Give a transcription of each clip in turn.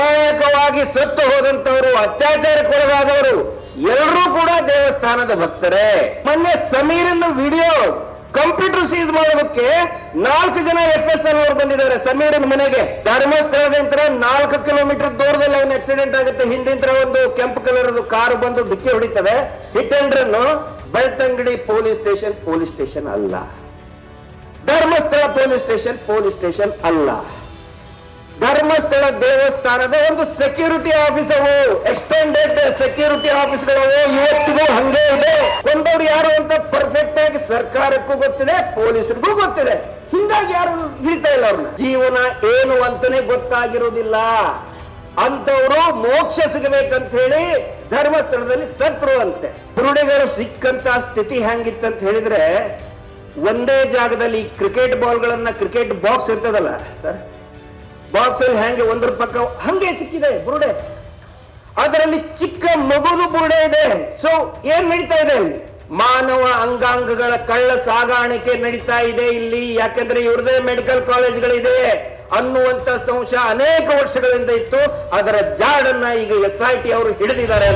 ಅಮಾಯಕವಾಗಿ ಸತ್ತು ಹೋದಂತವರು ಅತ್ಯಾಚಾರಕ್ಕೊಳಗಾದವರು ಎಲ್ಲರೂ ಕೂಡ ದೇವಸ್ಥಾನದ ಭಕ್ತರೇ. ಮೊನ್ನೆ ಸಮೀರನ್ನು ವಿಡಿಯೋ ಕಂಪ್ಯೂಟರ್ ಸೀಸ್ ಮಾಡೋದಕ್ಕೆ ನಾಲ್ಕು ಜನ ಎಫ್ ಎಸ್ ಎಲ್ ಅವರು ಬಂದಿದ್ದಾರೆ. ಸಮೀರನ್ ಮನೆಗೆ. ಧರ್ಮಸ್ಥಳದಿಂದ ನಾಲ್ಕು ಕಿಲೋಮೀಟರ್ ದೂರದಲ್ಲಿ ಅವನ ಆಕ್ಸಿಡೆಂಟ್ ಆಗುತ್ತೆ. ಹಿಂದಿಂತ್ರ ಒಂದು ಕೆಂಪು ಕಲರ್ ಕಾರು ಬಂದು ಡಿಕ್ಕಿ ಹೊಡಿತವೆ hit and Belthangady police station police station ಅಲ್ಲ. Dharmasthala police station police station ಅಲ್ಲ. ಧರ್ಮಸ್ಥಳ ದೇವಸ್ಥಾನದ ಒಂದು ಸೆಕ್ಯೂರಿಟಿ ಆಫೀಸ್ ಅವು. ಎಕ್ಸ್ಟೆಂಡೆಡ್ ಸೆಕ್ಯೂರಿಟಿ ಆಫೀಸ್ಗಳವು ಇವತ್ತಿಗೂ ಹಂಗೆ ಇದೆ. ಕೊಂದವ್ರು ಯಾರು ಅಂತ ಪರ್ಫೆಕ್ಟ್ ಆಗಿ ಸರ್ಕಾರಕ್ಕೂ ಗೊತ್ತಿದೆ, ಪೊಲೀಸರಿಗೂ ಗೊತ್ತಿದೆ. ಹಿಂಗಾಗಿ ಯಾರು ಹಿಡಿತಾ ಇಲ್ಲ ಅವ್ರನ್ನ? ಜೀವನ ಏನು ಅಂತಾನೆ ಗೊತ್ತಾಗಿರೋದಿಲ್ಲ ಅಂತವರು ಮೋಕ್ಷ ಸಿಗಬೇಕಂತ ಹೇಳಿ ಧರ್ಮಸ್ಥಳದಲ್ಲಿ ಸತ್ರು ಅಂತೆ. ಬುರುಡೆಗಳು ಸಿಕ್ಕಂತ ಸ್ಥಿತಿ ಹೆಂಗಿತ್ತಂತ ಹೇಳಿದ್ರೆ ಒಂದೇ ಜಾಗದಲ್ಲಿ ಕ್ರಿಕೆಟ್ ಬಾಲ್ಗಳನ್ನ ಕ್ರಿಕೆಟ್ ಬಾಕ್ಸ್ ಇರ್ತದಲ್ಲ ಸರ್ ಬಾಕ್ಸ್ ಹ್ಯಾಂಗೆ ಒಂದ್ರ ಪಕ್ಕ ಹಂಗೆ ಸಿಕ್ಕಿದೆ ಬುರುಡೆ. ಅದರಲ್ಲಿ ಚಿಕ್ಕ ಮಗುದು ಬುರುಡೆ ಇದೆ. ಸೊ ಏನ್ ನಡೀತಾ ಇದೆ? ಮಾನವ ಅಂಗಾಂಗಗಳ ಕಳ್ಳ ಸಾಗಾಣಿಕೆ ನಡೀತಾ ಇದೆ ಇಲ್ಲಿ. ಯಾಕಂದ್ರೆ ಇವ್ರದೇ ಮೆಡಿಕಲ್ ಕಾಲೇಜ್ಗಳಿದೆ. ಅನ್ನುವಂತ ಸಂಶಯ ಅನೇಕ ವರ್ಷಗಳಿಂದ ಇತ್ತು. ಅದರ ಜಾಡನ್ನ ಈಗ ಎಸ್ ಐ ಟಿ ಅವರು ಹಿಡಿದಿದ್ದಾರೆ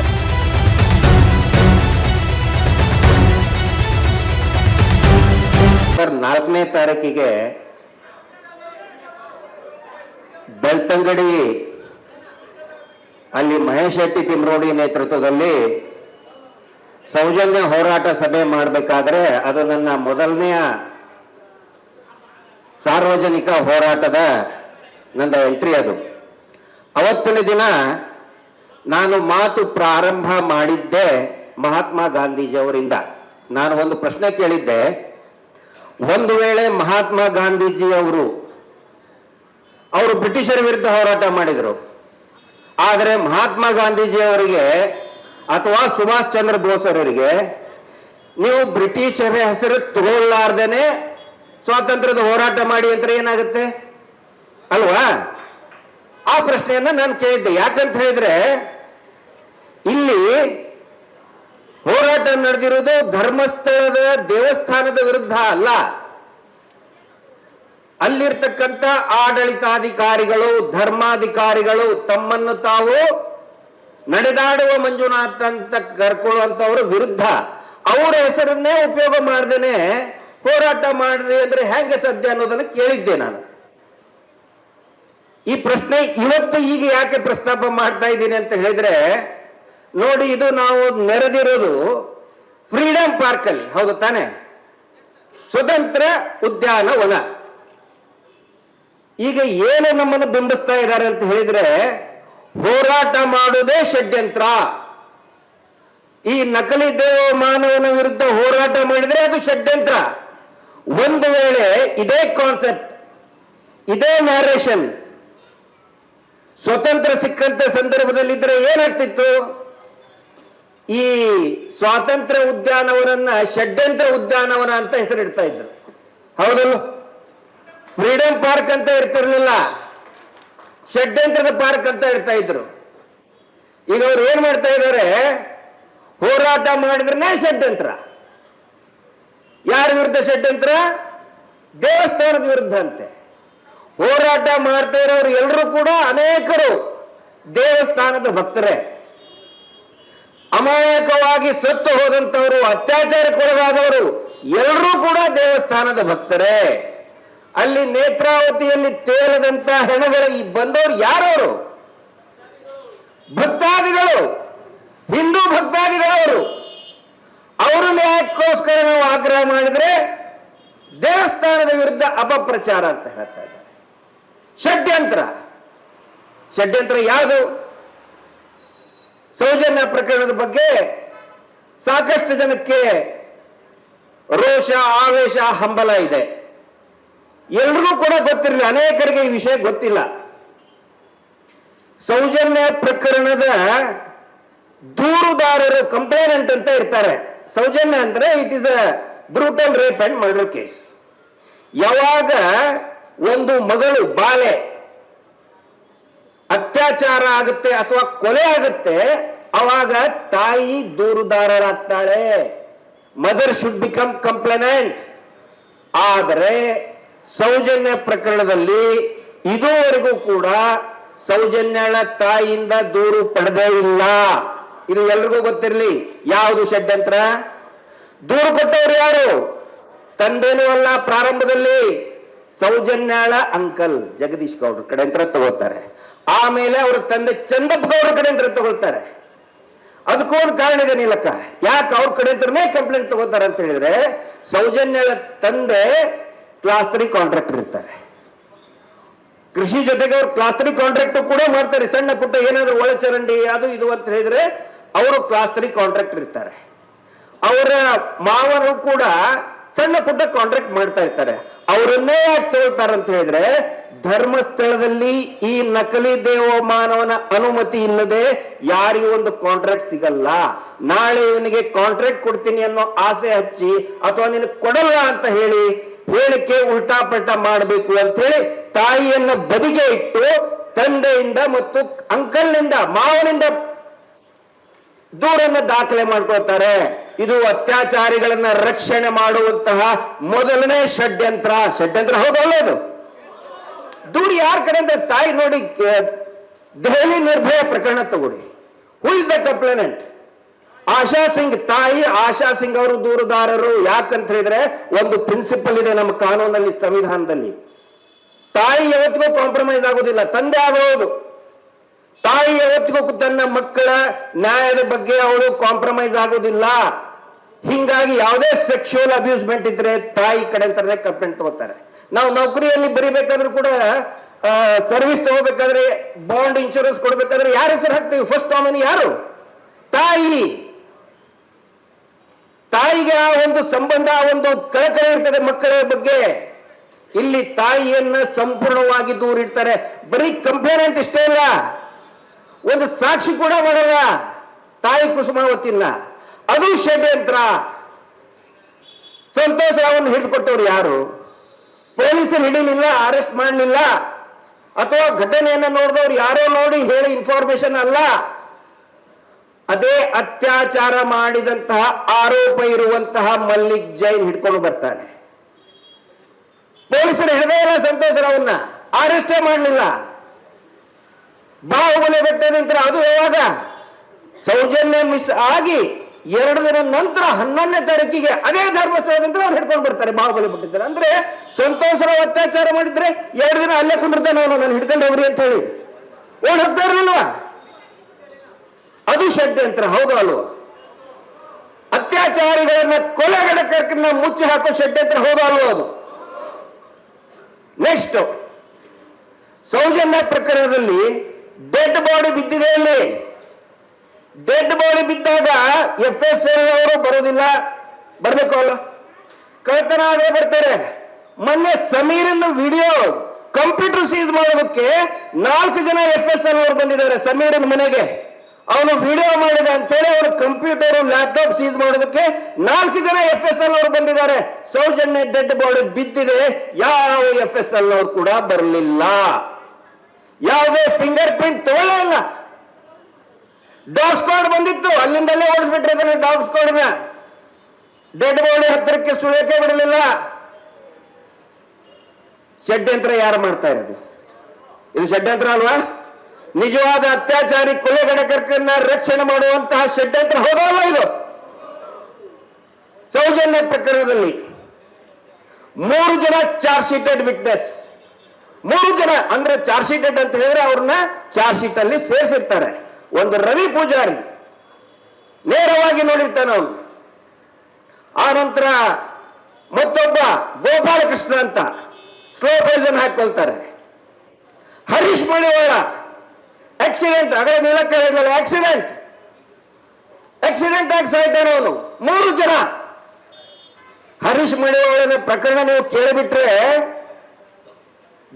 ಸರ್, ನಾಲ್ಕನೇ ತಾರೀಕಿಗೆ ಬೆಳ್ತಂಗಡಿ. ಅಲ್ಲಿ ಮಹೇಶ್ ಶೆಟ್ಟಿ ತಿಮ್ರೋಡಿ ನೇತೃತ್ವದಲ್ಲಿ ಸೌಜನ್ಯ ಹೋರಾಟ ಸಭೆ ಮಾಡಬೇಕಾದ್ರೆ ಅದು ನನ್ನ ಮೊದಲನೆಯ ಸಾರ್ವಜನಿಕ ಹೋರಾಟದ ನನ್ನ ಎಂಟ್ರಿ ಅದು. ಅವತ್ತಿನ ದಿನ ನಾನು ಮಾತು ಪ್ರಾರಂಭ ಮಾಡಿದ್ದೆ ಮಹಾತ್ಮ ಗಾಂಧೀಜಿಯವರಿಂದ ನಾನು ಒಂದು ಪ್ರಶ್ನೆ ಕೇಳಿದ್ದೆ. ಒಂದು ವೇಳೆ ಮಹಾತ್ಮ ಗಾಂಧೀಜಿ ಅವರು ಬ್ರಿಟಿಷರ ವಿರುದ್ಧ ಹೋರಾಟ ಮಾಡಿದರು. ಆದರೆ ಮಹಾತ್ಮ ಗಾಂಧೀಜಿ ಅವರಿಗೆ ಅಥವಾ ಸುಭಾಷ್ ಚಂದ್ರ ಬೋಸ್ ಅವರಿಗೆ ನೀವು ಬ್ರಿಟಿಷರ ಹೆಸರು ತಗೊಳ್ಳಾರ್ದೇನೆ ಸ್ವಾತಂತ್ರ್ಯದ ಹೋರಾಟ ಮಾಡಿ ಅಂತ ಏನಾಗುತ್ತೆ? ಅಲ್ವಾ? ಆ ಪ್ರಶ್ನೆಯನ್ನ ನಾನು ಕೇಳಿದ್ದೆ. ಯಾಕಂತ ಹೇಳಿದ್ರೆ ಇಲ್ಲಿ ಹೋರಾಟ ನಡೆದಿರುವುದು ಧರ್ಮಸ್ಥಳದ ದೇವಸ್ಥಾನದ ವಿರುದ್ಧ ಅಲ್ಲ. ಅಲ್ಲಿರ್ತಕ್ಕಂಥ ಆಡಳಿತಾಧಿಕಾರಿಗಳು, ಧರ್ಮಾಧಿಕಾರಿಗಳು ತಮ್ಮನ್ನು ತಾವು ನಡೆದಾಡುವ ಮಂಜುನಾಥ್ ಅಂತ ಕರ್ಕೊಳ್ಳುವಂತವ್ರ ವಿರುದ್ಧ ಅವರ ಹೆಸರನ್ನೇ ಉಪಯೋಗ ಮಾಡ್ದೇನೆ ಹೋರಾಟ ಮಾಡ್ರಿ ಅಂದ್ರೆ ಹೆಂಗೆ ಸದ್ಯ ಅನ್ನೋದನ್ನ ಕೇಳಿದ್ದೆ ನಾನು. ಈ ಪ್ರಶ್ನೆ ಇವತ್ತು ಈಗ ಯಾಕೆ ಪ್ರಸ್ತಾಪ ಮಾಡ್ತಾ ಇದ್ದೀನಿ ಅಂತ ಹೇಳಿದ್ರೆ, ನೋಡಿ ಇದು ನಾವು ನೆರೆದಿರೋದು ಫ್ರೀಡಂ ಪಾರ್ಕ್ ಅಲ್ಲಿ ಹೌದು ತಾನೆ? ಸ್ವತಂತ್ರ ಉದ್ಯಾನವನ. ಈಗ ಏನು ನಮ್ಮನ್ನು ಬಿಂಬಿಸ್ತಾ ಇದ್ದಾರೆ ಅಂತ ಹೇಳಿದ್ರೆ, ಹೋರಾಟ ಮಾಡುವುದೇ ಷಡ್ಯಂತ್ರ. ಈ ನಕಲಿ ದೇವ ಮಾನವನ ವಿರುದ್ಧ ಹೋರಾಟ ಮಾಡಿದ್ರೆ ಅದು ಷಡ್ಯಂತ್ರ. ಒಂದು ವೇಳೆ ಇದೇ ಕಾನ್ಸೆಪ್ಟ್ ಇದೇ ನ್ಯಾರೇಷನ್ ಸ್ವತಂತ್ರ ಸಿಕ್ಕಂತ ಸಂದರ್ಭದಲ್ಲಿದ್ದರೆ ಏನಾಗ್ತಿತ್ತು? ಈ ಸ್ವಾತಂತ್ರ್ಯ ಉದ್ಯಾನವನನ್ನ ಷಡ್ಯಂತ್ರ ಉದ್ಯಾನವನ ಅಂತ ಹೆಸರಿಡ್ತಾ ಇದ್ರು. ಹೌದಲ್ಲ ಫ್ರೀಡಂ ಪಾರ್ಕ್ ಅಂತ ಇರ್ತಿರ್ಲಿಲ್ಲ. ಷಡ್ಯಂತ್ರದ ಪಾರ್ಕ್ ಅಂತ ಇರ್ತಾ ಇದ್ರು. ಈಗ ಅವ್ರು ಏನ್ ಮಾಡ್ತಾ ಇದ್ದಾರೆ ಹೋರಾಟ ಮಾಡಿದ್ರೆ ಷಡ್ಯಂತ್ರ. ಯಾರ ವಿರುದ್ಧ ಷಡ್ಯಂತ್ರ? ದೇವಸ್ಥಾನದ ವಿರುದ್ಧ ಅಂತೆ. ಹೋರಾಟ ಮಾಡ್ತಾ ಇರೋರು ಎಲ್ಲರೂ ಕೂಡ ಅನೇಕರು ದೇವಸ್ಥಾನದ ಭಕ್ತರೇ. ಅಮಾಯಕವಾಗಿ ಸತ್ತು ಹೋದಂತವರು ಅತ್ಯಾಚಾರಕ್ಕೊಳಗಾದವರು ಎಲ್ಲರೂ ಕೂಡ ದೇವಸ್ಥಾನದ ಭಕ್ತರೇ. ಅಲ್ಲಿ ನೇತ್ರಾವತಿಯಲ್ಲಿ ತೇಲದಂತ ಹೆಣಗಳಲ್ಲಿ ಬಂದವರು ಯಾರವರು? ಭಕ್ತಾದಿಗಳು. ಹಿಂದೂ ಭಕ್ತಾದಿಗಳವರು. ಅವರು ನ್ಯಾಯಕ್ಕೋಸ್ಕರ ನಾವು ಆಗ್ರಹ ಮಾಡಿದ್ರೆ ದೇವಸ್ಥಾನದ ವಿರುದ್ಧ ಅಪಪ್ರಚಾರ ಅಂತ ಹೇಳ್ತಾ ಇದ್ದಾರೆ. ಷಡ್ಯಂತ್ರ. ಷಡ್ಯಂತ್ರ ಯಾವುದು? ಸೌಜನ್ಯ ಪ್ರಕರಣದ ಬಗ್ಗೆ ಸಾಕಷ್ಟು ಜನಕ್ಕೆ ರೋಷ, ಆವೇಶ, ಹಂಬಲ ಇದೆ. ಎಲ್ರಿಗೂ ಕೂಡ ಗೊತ್ತಿರಲಿಲ್ಲ ಅನೇಕರಿಗೆ ಈ ವಿಷಯ ಗೊತ್ತಿಲ್ಲ. ಸೌಜನ್ಯ ಪ್ರಕರಣದ ದೂರುದಾರರು ಕಂಪ್ಲೇನೆಂಟ್ ಅಂತ ಇರ್ತಾರೆ. ಸೌಜನ್ಯ ಅಂದ್ರೆ it is a brutal rape and murder case ಯಾವಾಗ ಒಂದು ಮಗಳು ಬಾಲೆ ಅತ್ಯಾಚಾರ ಆಗುತ್ತೆ ಅಥವಾ ಕೊಲೆ ಆಗುತ್ತೆ, ಅವಾಗ ತಾಯಿ ದೂರುದಾರರಾಗ್ತಾಳೆ. ಮದರ್ ಶುಡ್ ಬಿಕಮ್ ಕಂಪ್ಲೇನೆಂಟ್ ಆದರೆ ಸೌಜನ್ಯ ಪ್ರಕರಣದಲ್ಲಿ ಇದುವರೆಗೂ ಕೂಡ ಸೌಜನ್ಯಳ ತಾಯಿಯಿಂದ ದೂರು ಪಡೆದೇ ಇಲ್ಲ. ಇದು ಎಲ್ರಿಗೂ ಗೊತ್ತಿರಲಿ. ಯಾವುದು ಷಡ್ಯಂತ್ರ? ದೂರು ಕೊಟ್ಟವರು ಯಾರು? ತಂದೇನೂ ಅಲ್ಲ ಪ್ರಾರಂಭದಲ್ಲಿ. ಸೌಜನ್ಯಾಳ ಅಂಕಲ್ ಜಗದೀಶ್ ಗೌಡ್ರ ಕಡೆ ಅಂತ ತಗೋತಾರೆ. ಆಮೇಲೆ ಅವರ ತಂದೆ ಚಂದಪ್ಪ ಗೌಡ್ರ ಕಡೆ ಅಂತ ತಗೊಳ್ತಾರೆ. ಅದಕ್ಕೂ ಒಂದು ಕಾರಣ ಇದೆ ನೀಲಕ್ಕ. ಯಾಕೆ ಅವ್ರ ಕಡೆ ಅಂತಾನೆ ಕಂಪ್ಲೇಂಟ್ ತಗೋತಾರೆ ಅಂತ ಹೇಳಿದ್ರೆ, ಸೌಜನ್ಯಳ ತಂದೆ ಕ್ಲಾಸ್ ತ್ರೀ ಕಾಂಟ್ರಾಕ್ಟರ್ ಇರ್ತಾರೆ. ಕೃಷಿ ಜೊತೆಗೆ ಅವ್ರು ಕ್ಲಾಸ್ ತ್ರೀ ಕಾಂಟ್ರಾಕ್ಟ್ ಕೂಡ ಮಾಡ್ತಾರೆ. ಸಣ್ಣ ಪುಟ್ಟ ಏನಾದ್ರು ಒಳಚರಂಡಿ ಅದು ಇದು ಅಂತ ಹೇಳಿದ್ರೆ ಅವರು ಕ್ಲಾಸ್ ತ್ರೀ ಕಾಂಟ್ರಾಕ್ಟರ್ ಇರ್ತಾರೆ. ಅವರ ಮಾವರು ಕೂಡ ಸಣ್ಣ ಪುಟ್ಟ ಕಾಂಟ್ರಾಕ್ಟ್ ಮಾಡ್ತಾ ಇರ್ತಾರೆ. ಅವರನ್ನೇ ಯಾಕೆ ಅಂತ ಹೇಳಿದ್ರೆ ಧರ್ಮಸ್ಥಳದಲ್ಲಿ ಈ ನಕಲಿ ದೇವಮಾನವನ ಅನುಮತಿ ಇಲ್ಲದೆ ಯಾರಿಗೂ ಒಂದು ಕಾಂಟ್ರಾಕ್ಟ್ ಸಿಗಲ್ಲ. ನಾಳೆ ಇವನಿಗೆ ಕಾಂಟ್ರಾಕ್ಟ್ ಕೊಡ್ತೀನಿ ಅನ್ನೋ ಆಸೆ ಹಚ್ಚಿ ಅಥವಾ ನಿನಗೆ ಕೊಡಲ್ಲ ಅಂತ ಹೇಳಿ ಹೇಳಿಕೆ ಉಲ್ಟಾ ಪಲ್ಟಾ ಮಾಡಬೇಕು ಅಂತ ಹೇಳಿ ತಾಯಿಯನ್ನ ಬದಿಗೆ ಇಟ್ಟು ತಂದೆಯಿಂದ ಮತ್ತು ಅಂಕಲ್ನಿಂದ, ಮಾವನಿಂದ ದೂರನ್ನ ದಾಖಲೆ ಮಾಡ್ಕೊಳ್ತಾರೆ. ಇದು ಅತ್ಯಾಚಾರಿಗಳನ್ನ ರಕ್ಷಣೆ ಮಾಡುವಂತಹ ಮೊದಲನೇ ಷಡ್ಯಂತ್ರ. ಷಡ್ಯಂತ್ರ ಹೌದು ಒಳ್ಳೇದು ದೂರ ಯಾರ ಕಡೆ ಅಂದ್ರೆ ತಾಯಿ ನೋಡಿ ದೆಹಲಿ ನಿರ್ಭಯ ಪ್ರಕರಣ ತಗೊಳ್ಳಿ. Who is the complainant Asha Singh ತಾಯಿ, ಆಶಾ ಸಿಂಗ್ ಅವರು ದೂರುದಾರರು. ಯಾಕಂತ ಹೇಳಿದ್ರೆ ಒಂದು ಪ್ರಿನ್ಸಿಪಲ್ ಇದೆ ನಮ್ಮ ಕಾನೂನಲ್ಲಿ, ಸಂವಿಧಾನದಲ್ಲಿ. ತಾಯಿ ಯಾವತ್ತಿಗೂ ಕಾಂಪ್ರಮೈಸ್ ಆಗೋದಿಲ್ಲ, ತಂದೆ ಆಗಬಹುದು ತಾಯಿ ಯಾವತ್ತಿಗೂ ತನ್ನ ಮಕ್ಕಳ ನ್ಯಾಯದ ಬಗ್ಗೆ ಅವಳು ಕಾಂಪ್ರಮೈಸ್ ಆಗೋದಿಲ್ಲ. ಹಿಂಗಾಗಿ ಯಾವುದೇ ಸೆಕ್ಷುವಲ್ ಅಬ್ಯೂಸ್ಮೆಂಟ್ ಇದ್ರೆ ತಾಯಿ ಕಡೆ ಅಂತಾನೆ ಕಂಪ್ಲೇಂಟ್ ತಗೋತಾರೆ. ನಾವು ನೌಕರಿಯಲ್ಲಿ ಬರಿಬೇಕಾದ್ರೂ ಕೂಡ ಸರ್ವಿಸ್ ತಗೋಬೇಕಾದ್ರೆ ಬಾಂಡ್ ಇನ್ಶೂರೆನ್ಸ್ ಕೊಡ್ಬೇಕಾದ್ರೆ ಯಾರ ಹೆಸರು ಹಾಕ್ತೀವಿ? ಫಸ್ಟ್ ನಾಮಿನಿ ಯಾರು? ತಾಯಿ. ತಾಯಿಗೆ ಆ ಒಂದು ಸಂಬಂಧ ಒಂದು ಕಳಕಳಿ ಇರ್ತದೆ ಮಕ್ಕಳ ಬಗ್ಗೆ. ಇಲ್ಲಿ ತಾಯಿಯನ್ನ ಸಂಪೂರ್ಣವಾಗಿ ದೂರಿಡ್ತಾರೆ ಬರೀ ಕಂಪ್ಲೇನೆಂಟ್ ಇಷ್ಟೇ ಇಲ್ಲ ಒಂದು ಸಾಕ್ಷಿ ಕೂಡ ಮಾಡಲ್ಲ ತಾಯಿ ಕುಸುಮಾವತಿನ ಅದು ಷಡ್ಯಂತ್ರ. ಸಂತೋಷ ರಾವನ್ನು ಹಿಡಿದುಕೊಟ್ಟವ್ರು ಯಾರು? ಪೊಲೀಸರು ಹಿಡಿಲಿಲ್ಲ ಅರೆಸ್ಟ್ ಮಾಡಲಿಲ್ಲ. ಅಥವಾ ಘಟನೆಯನ್ನು ನೋಡಿದವ್ರು ಯಾರೋ ನೋಡಿ ಹೇಳಿ ಇನ್ಫಾರ್ಮೇಶನ್ ಅಲ್ಲ. ಅದೇ ಅತ್ಯಾಚಾರ ಮಾಡಿದಂತಹ ಆರೋಪ ಇರುವಂತಹ ಮಲ್ಲಿಕ್ ಜೈನ್ ಹಿಡ್ಕೊಂಡು ಬರ್ತಾನೆ. ಪೊಲೀಸರು ಹಿಡದೇ ಇಲ್ಲ ಸಂತೋಷ್ ರಾವನ್ನ ಅರೆಸ್ಟೇ ಮಾಡಲಿಲ್ಲ. ಬಾಹುಬಲಿ ಬೆಟ್ಟದಿಂದ ಅದು ಯಾವಾಗ? ಸೌಜನ್ಯ ಮಿಸ್ ಆಗಿ ಎರಡು ದಿನ ನಂತರ ಹನ್ನೊಂದನೇ ತಾರೀಕಿಗೆ ಅದೇ ಧರ್ಮಸ್ಥಳದಿಂದ ಅವ್ರು ಹಿಡ್ಕೊಂಡು ಬರ್ತಾರೆ ಬಾಹುಬಲಿ ಬಿಟ್ಟಿದ್ದಾರೆ ಅಂದ್ರೆ ಸಂತೋಷ್ ರಾವ್ ಅತ್ಯಾಚಾರ ಮಾಡಿದ್ರೆ ಎರಡು ದಿನ ಅಲ್ಲೇ ಕುಂದಿರ್ತಾನೆ ನಾನು ನಾನು ಹಿಡ್ಕೊಂಡು ಹೋಗ್ರಿ ಅಂತ ಹೇಳಿ. ಓಡ್ ಹೋಗ್ತಾ ಇರಲಿಲ್ವಾ ಅದು ಷಡ್ಯಂತ್ರ ಹೌದು ಅಲ್ವ? ಅತ್ಯಾಚಾರಿಗಳನ್ನ ಕೊಲೆಗಡಕನ್ನ ಮುಚ್ಚಿ ಹಾಕೋ ಷಡ್ಯಂತ್ರ ಅಲ್ವೋ ಅದು? ನೆಕ್ಸ್ಟ್ ಸೌಜನ್ಯ ಪ್ರಕರಣದಲ್ಲಿ ಡೆಡ್ ಬಾಡಿ ಬಿದ್ದಿದೆ ಅಲ್ಲಿ ಡೆಡ್ ಬಾಡಿ ಬಿದ್ದಾಗ ಎಫ್ ಎಸ್ ಅವರು ಬರೋದಿಲ್ಲ ಬರ್ಬೇಕು ಅಲ್ಲ ಕಳ್ತನ ಆಗೇ ಬರ್ತಾರೆ. ಮೊನ್ನೆ ಸಮೀರನ್ನು ವಿಡಿಯೋ ಕಂಪ್ಯೂಟರ್ ಸೀಸ್ ಮಾಡೋದಕ್ಕೆ ನಾಲ್ಕು ಜನ ಎಫ್ ಎಸ್ ಎಲ್ ಅವರು ಬಂದಿದ್ದಾರೆ, ಸಮೀರನ್ ಮನೆಗೆ. ಅವನು ವಿಡಿಯೋ ಮಾಡಿದ ಅಂತೇಳಿ ಅವರು ಕಂಪ್ಯೂಟರ್ ಲ್ಯಾಪ್ಟಾಪ್ ಸೀಸ್ ಮಾಡೋದಕ್ಕೆ ನಾಲ್ಕು ಜನ ಎಫ್ ಎಸ್ ಎಲ್ ಅವರು ಬಂದಿದ್ದಾರೆ. ಸೌಜನ್ಯ ಡೆಡ್ ಬಾಡಿ ಬಿದ್ದಿದೆ. ಯಾವ ಎಫ್ ಎಸ್ ಎಲ್ ಅವರು ಕೂಡ ಬರಲಿಲ್ಲ. ಯಾವುದೇ ಫಿಂಗರ್ ಪ್ರಿಂಟ್ ತಗೊಳ್ಳೇ ಇಲ್ಲ. ಡಾಗ್ ಸ್ಕ್ವಾಡ್ ಬಂದಿತ್ತು. ಅಲ್ಲಿಂದಲೇ ಓಡಿಸ್ಬಿಟ್ರೆ ಡಾಗ್ ಸ್ಕ್ವಾಡ್ನ ಡೆಡ್ ಬಾಡಿ ಹತ್ತಿರಕ್ಕೆ ಸುಳಕ್ಕೆ ಬಿಡಲಿಲ್ಲ. ಷಡ್ಯಂತ್ರ ಯಾರು ಮಾಡ್ತಾ ಇರೋದು? ಇದು ಷಡ್ಯಂತ್ರ ಅಲ್ವಾ? ನಿಜವಾದ ಅತ್ಯಾಚಾರಿ ಕೊಲೆಗಡಕರ್ಕನ್ನ ರಕ್ಷಣೆ ಮಾಡುವಂತಹ ಷಡ್ಯಂತ್ರ ಹೋಗಲ್ಲ ಇದು? ಸೌಜನ್ಯ ಪ್ರಕರಣದಲ್ಲಿ ಮೂರು ಜನ ಚಾರ್ಜ್ ಶೀಟೆಡ್ ವಿಟ್ನೆಸ್ ಮೂರು ಜನ ಅಂದ್ರೆ ಚಾರ್ಜ್ ಶೀಟೆಡ್ ಅಂತ ಹೇಳಿದ್ರೆ ಅವ್ರನ್ನ ಚಾರ್ಜ್ ಶೀಟ್ ಅಲ್ಲಿ ಸೇರಿಸಿರ್ತಾರೆ. ಒಂದು ರವಿ ಪೂಜಾರಿ. ನೇರವಾಗಿ ನೋಡಿರ್ತಾನೆ ಅವನು. ಆ ನಂತರ ಮತ್ತೊಬ್ಬ ಗೋಪಾಲಕೃಷ್ಣ ಅಂತ. ಸ್ಲೋ ಪಾಯ್ಸನ್ ಹಾಕೊಳ್ತಾರೆ. ಹರೀಶ್ ಮಣಿವಾಳ ಆಕ್ಸಿಡೆಂಟ್ ಅದೇ ನೀಲಕ್ಕ ಇರಲಿಲ್ಲ ಆಕ್ಸಿಡೆಂಟ್ ಆಕ್ಸಿಡೆಂಟ್ ಆಗಿ ಸಾಯ್ತಾನೆ ಅವನು. ಮೂರು ಜನ. ಹರೀಶ್ ಮಣಿವಾಳನ ಪ್ರಕರಣ ನೀವು ಕೇಳಿಬಿಟ್ರೆ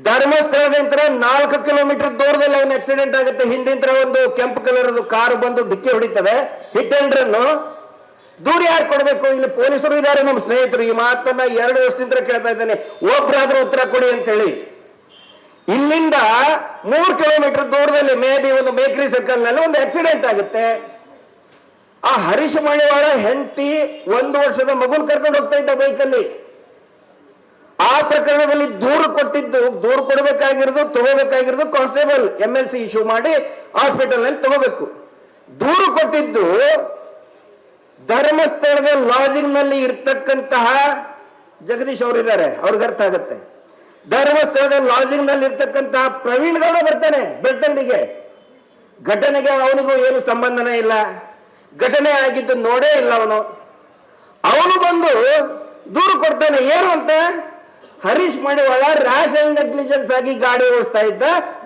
ಧರ್ಮಸ್ಥಳದಿಂದ ನಾಲ್ಕು ಕಿಲೋಮೀಟರ್ ದೂರದಲ್ಲಿ ಅವನ ಆಕ್ಸಿಡೆಂಟ್ ಆಗುತ್ತೆ. ಹಿಂದಿಂತರ ಒಂದು ಕೆಂಪು ಕಲರ್ ಕಾರು ಬಂದು ಡಿಕ್ಕಿ ಹೊಡಿತವೆ ಹಿಟ್ ಅಂಡ್ ದೂರ ಯಾರು ಕೊಡಬೇಕು? ಇಲ್ಲಿ ಪೊಲೀಸರು ಇದ್ದಾರೆ. ನಮ್ಮ ಸ್ನೇಹಿತರು ಈ ಮಾತನ್ನ ಎರಡು ವರ್ಷದಿಂದ ಕೇಳ್ತಾ ಇದ್ದೇನೆ. ಒಬ್ರಾದ್ರೂ ಉತ್ತರ ಕೊಡಿ ಅಂತ ಹೇಳಿ. ಇಲ್ಲಿಂದ ಮೂರು ಕಿಲೋಮೀಟರ್ ದೂರದಲ್ಲಿ ಮೇ ಬಿ ಒಂದು ಬೇಕರಿ ಸರ್ಕಲ್ನಲ್ಲಿ ಒಂದು ಆಕ್ಸಿಡೆಂಟ್ ಆಗುತ್ತೆ. ಆ ಹರೀಶ್ ಮಣಿವಾಳ ಹೆಂಡತಿ ಒಂದು ವರ್ಷದ ಮಗುನ್ ಕರ್ಕೊಂಡು ಹೋಗ್ತಾ ಇದ್ದ ಬೈಕಲ್ಲಿ ಆ ಪ್ರಕರಣದಲ್ಲಿ ದೂರು ಕೊಟ್ಟಿದ್ದು, ದೂರು ಕೊಡಬೇಕಾಗಿರೋದು, ತಗೋಬೇಕಾಗಿರೋದು constable M L C issue ಮಾಡಿ ಹಾಸ್ಪಿಟಲ್ನಲ್ಲಿ ತಗೋಬೇಕು. ದೂರು ಕೊಟ್ಟಿದ್ದು ಧರ್ಮಸ್ಥಳದ ಲಾಜಿಂಗ್ನಲ್ಲಿ ಇರ್ತಕ್ಕಂತಹ ಜಗದೀಶ್ ಅವರಿದ್ದಾರೆ, ಅವ್ರಿಗೆ ಅರ್ಥ ಆಗುತ್ತೆ. ಧರ್ಮಸ್ಥಳದ ಲಾಜಿಂಗ್ನಲ್ಲಿ ಇರ್ತಕ್ಕಂತಹ ಪ್ರವೀಣ್ ಗೌಡ ಬರ್ತಾನೆ ಬೆಳ್ತಂಡಿಗೆ ಘಟನೆಗೆ ಅವನಿಗೂ ಏನು ಸಂಬಂಧನೇ ಇಲ್ಲ. ಘಟನೆ ಆಗಿದ್ದು ನೋಡೇ ಇಲ್ಲ ಅವನು. ಅವನು ಬಂದು ದೂರು ಕೊಡ್ತಾನೆ, ಏನು ಅಂತ? Harish Madivala rash and negligence ಆಗಿ ಗಾಡಿ ಓಡಿಸ್ತಾ ಇದ್ದ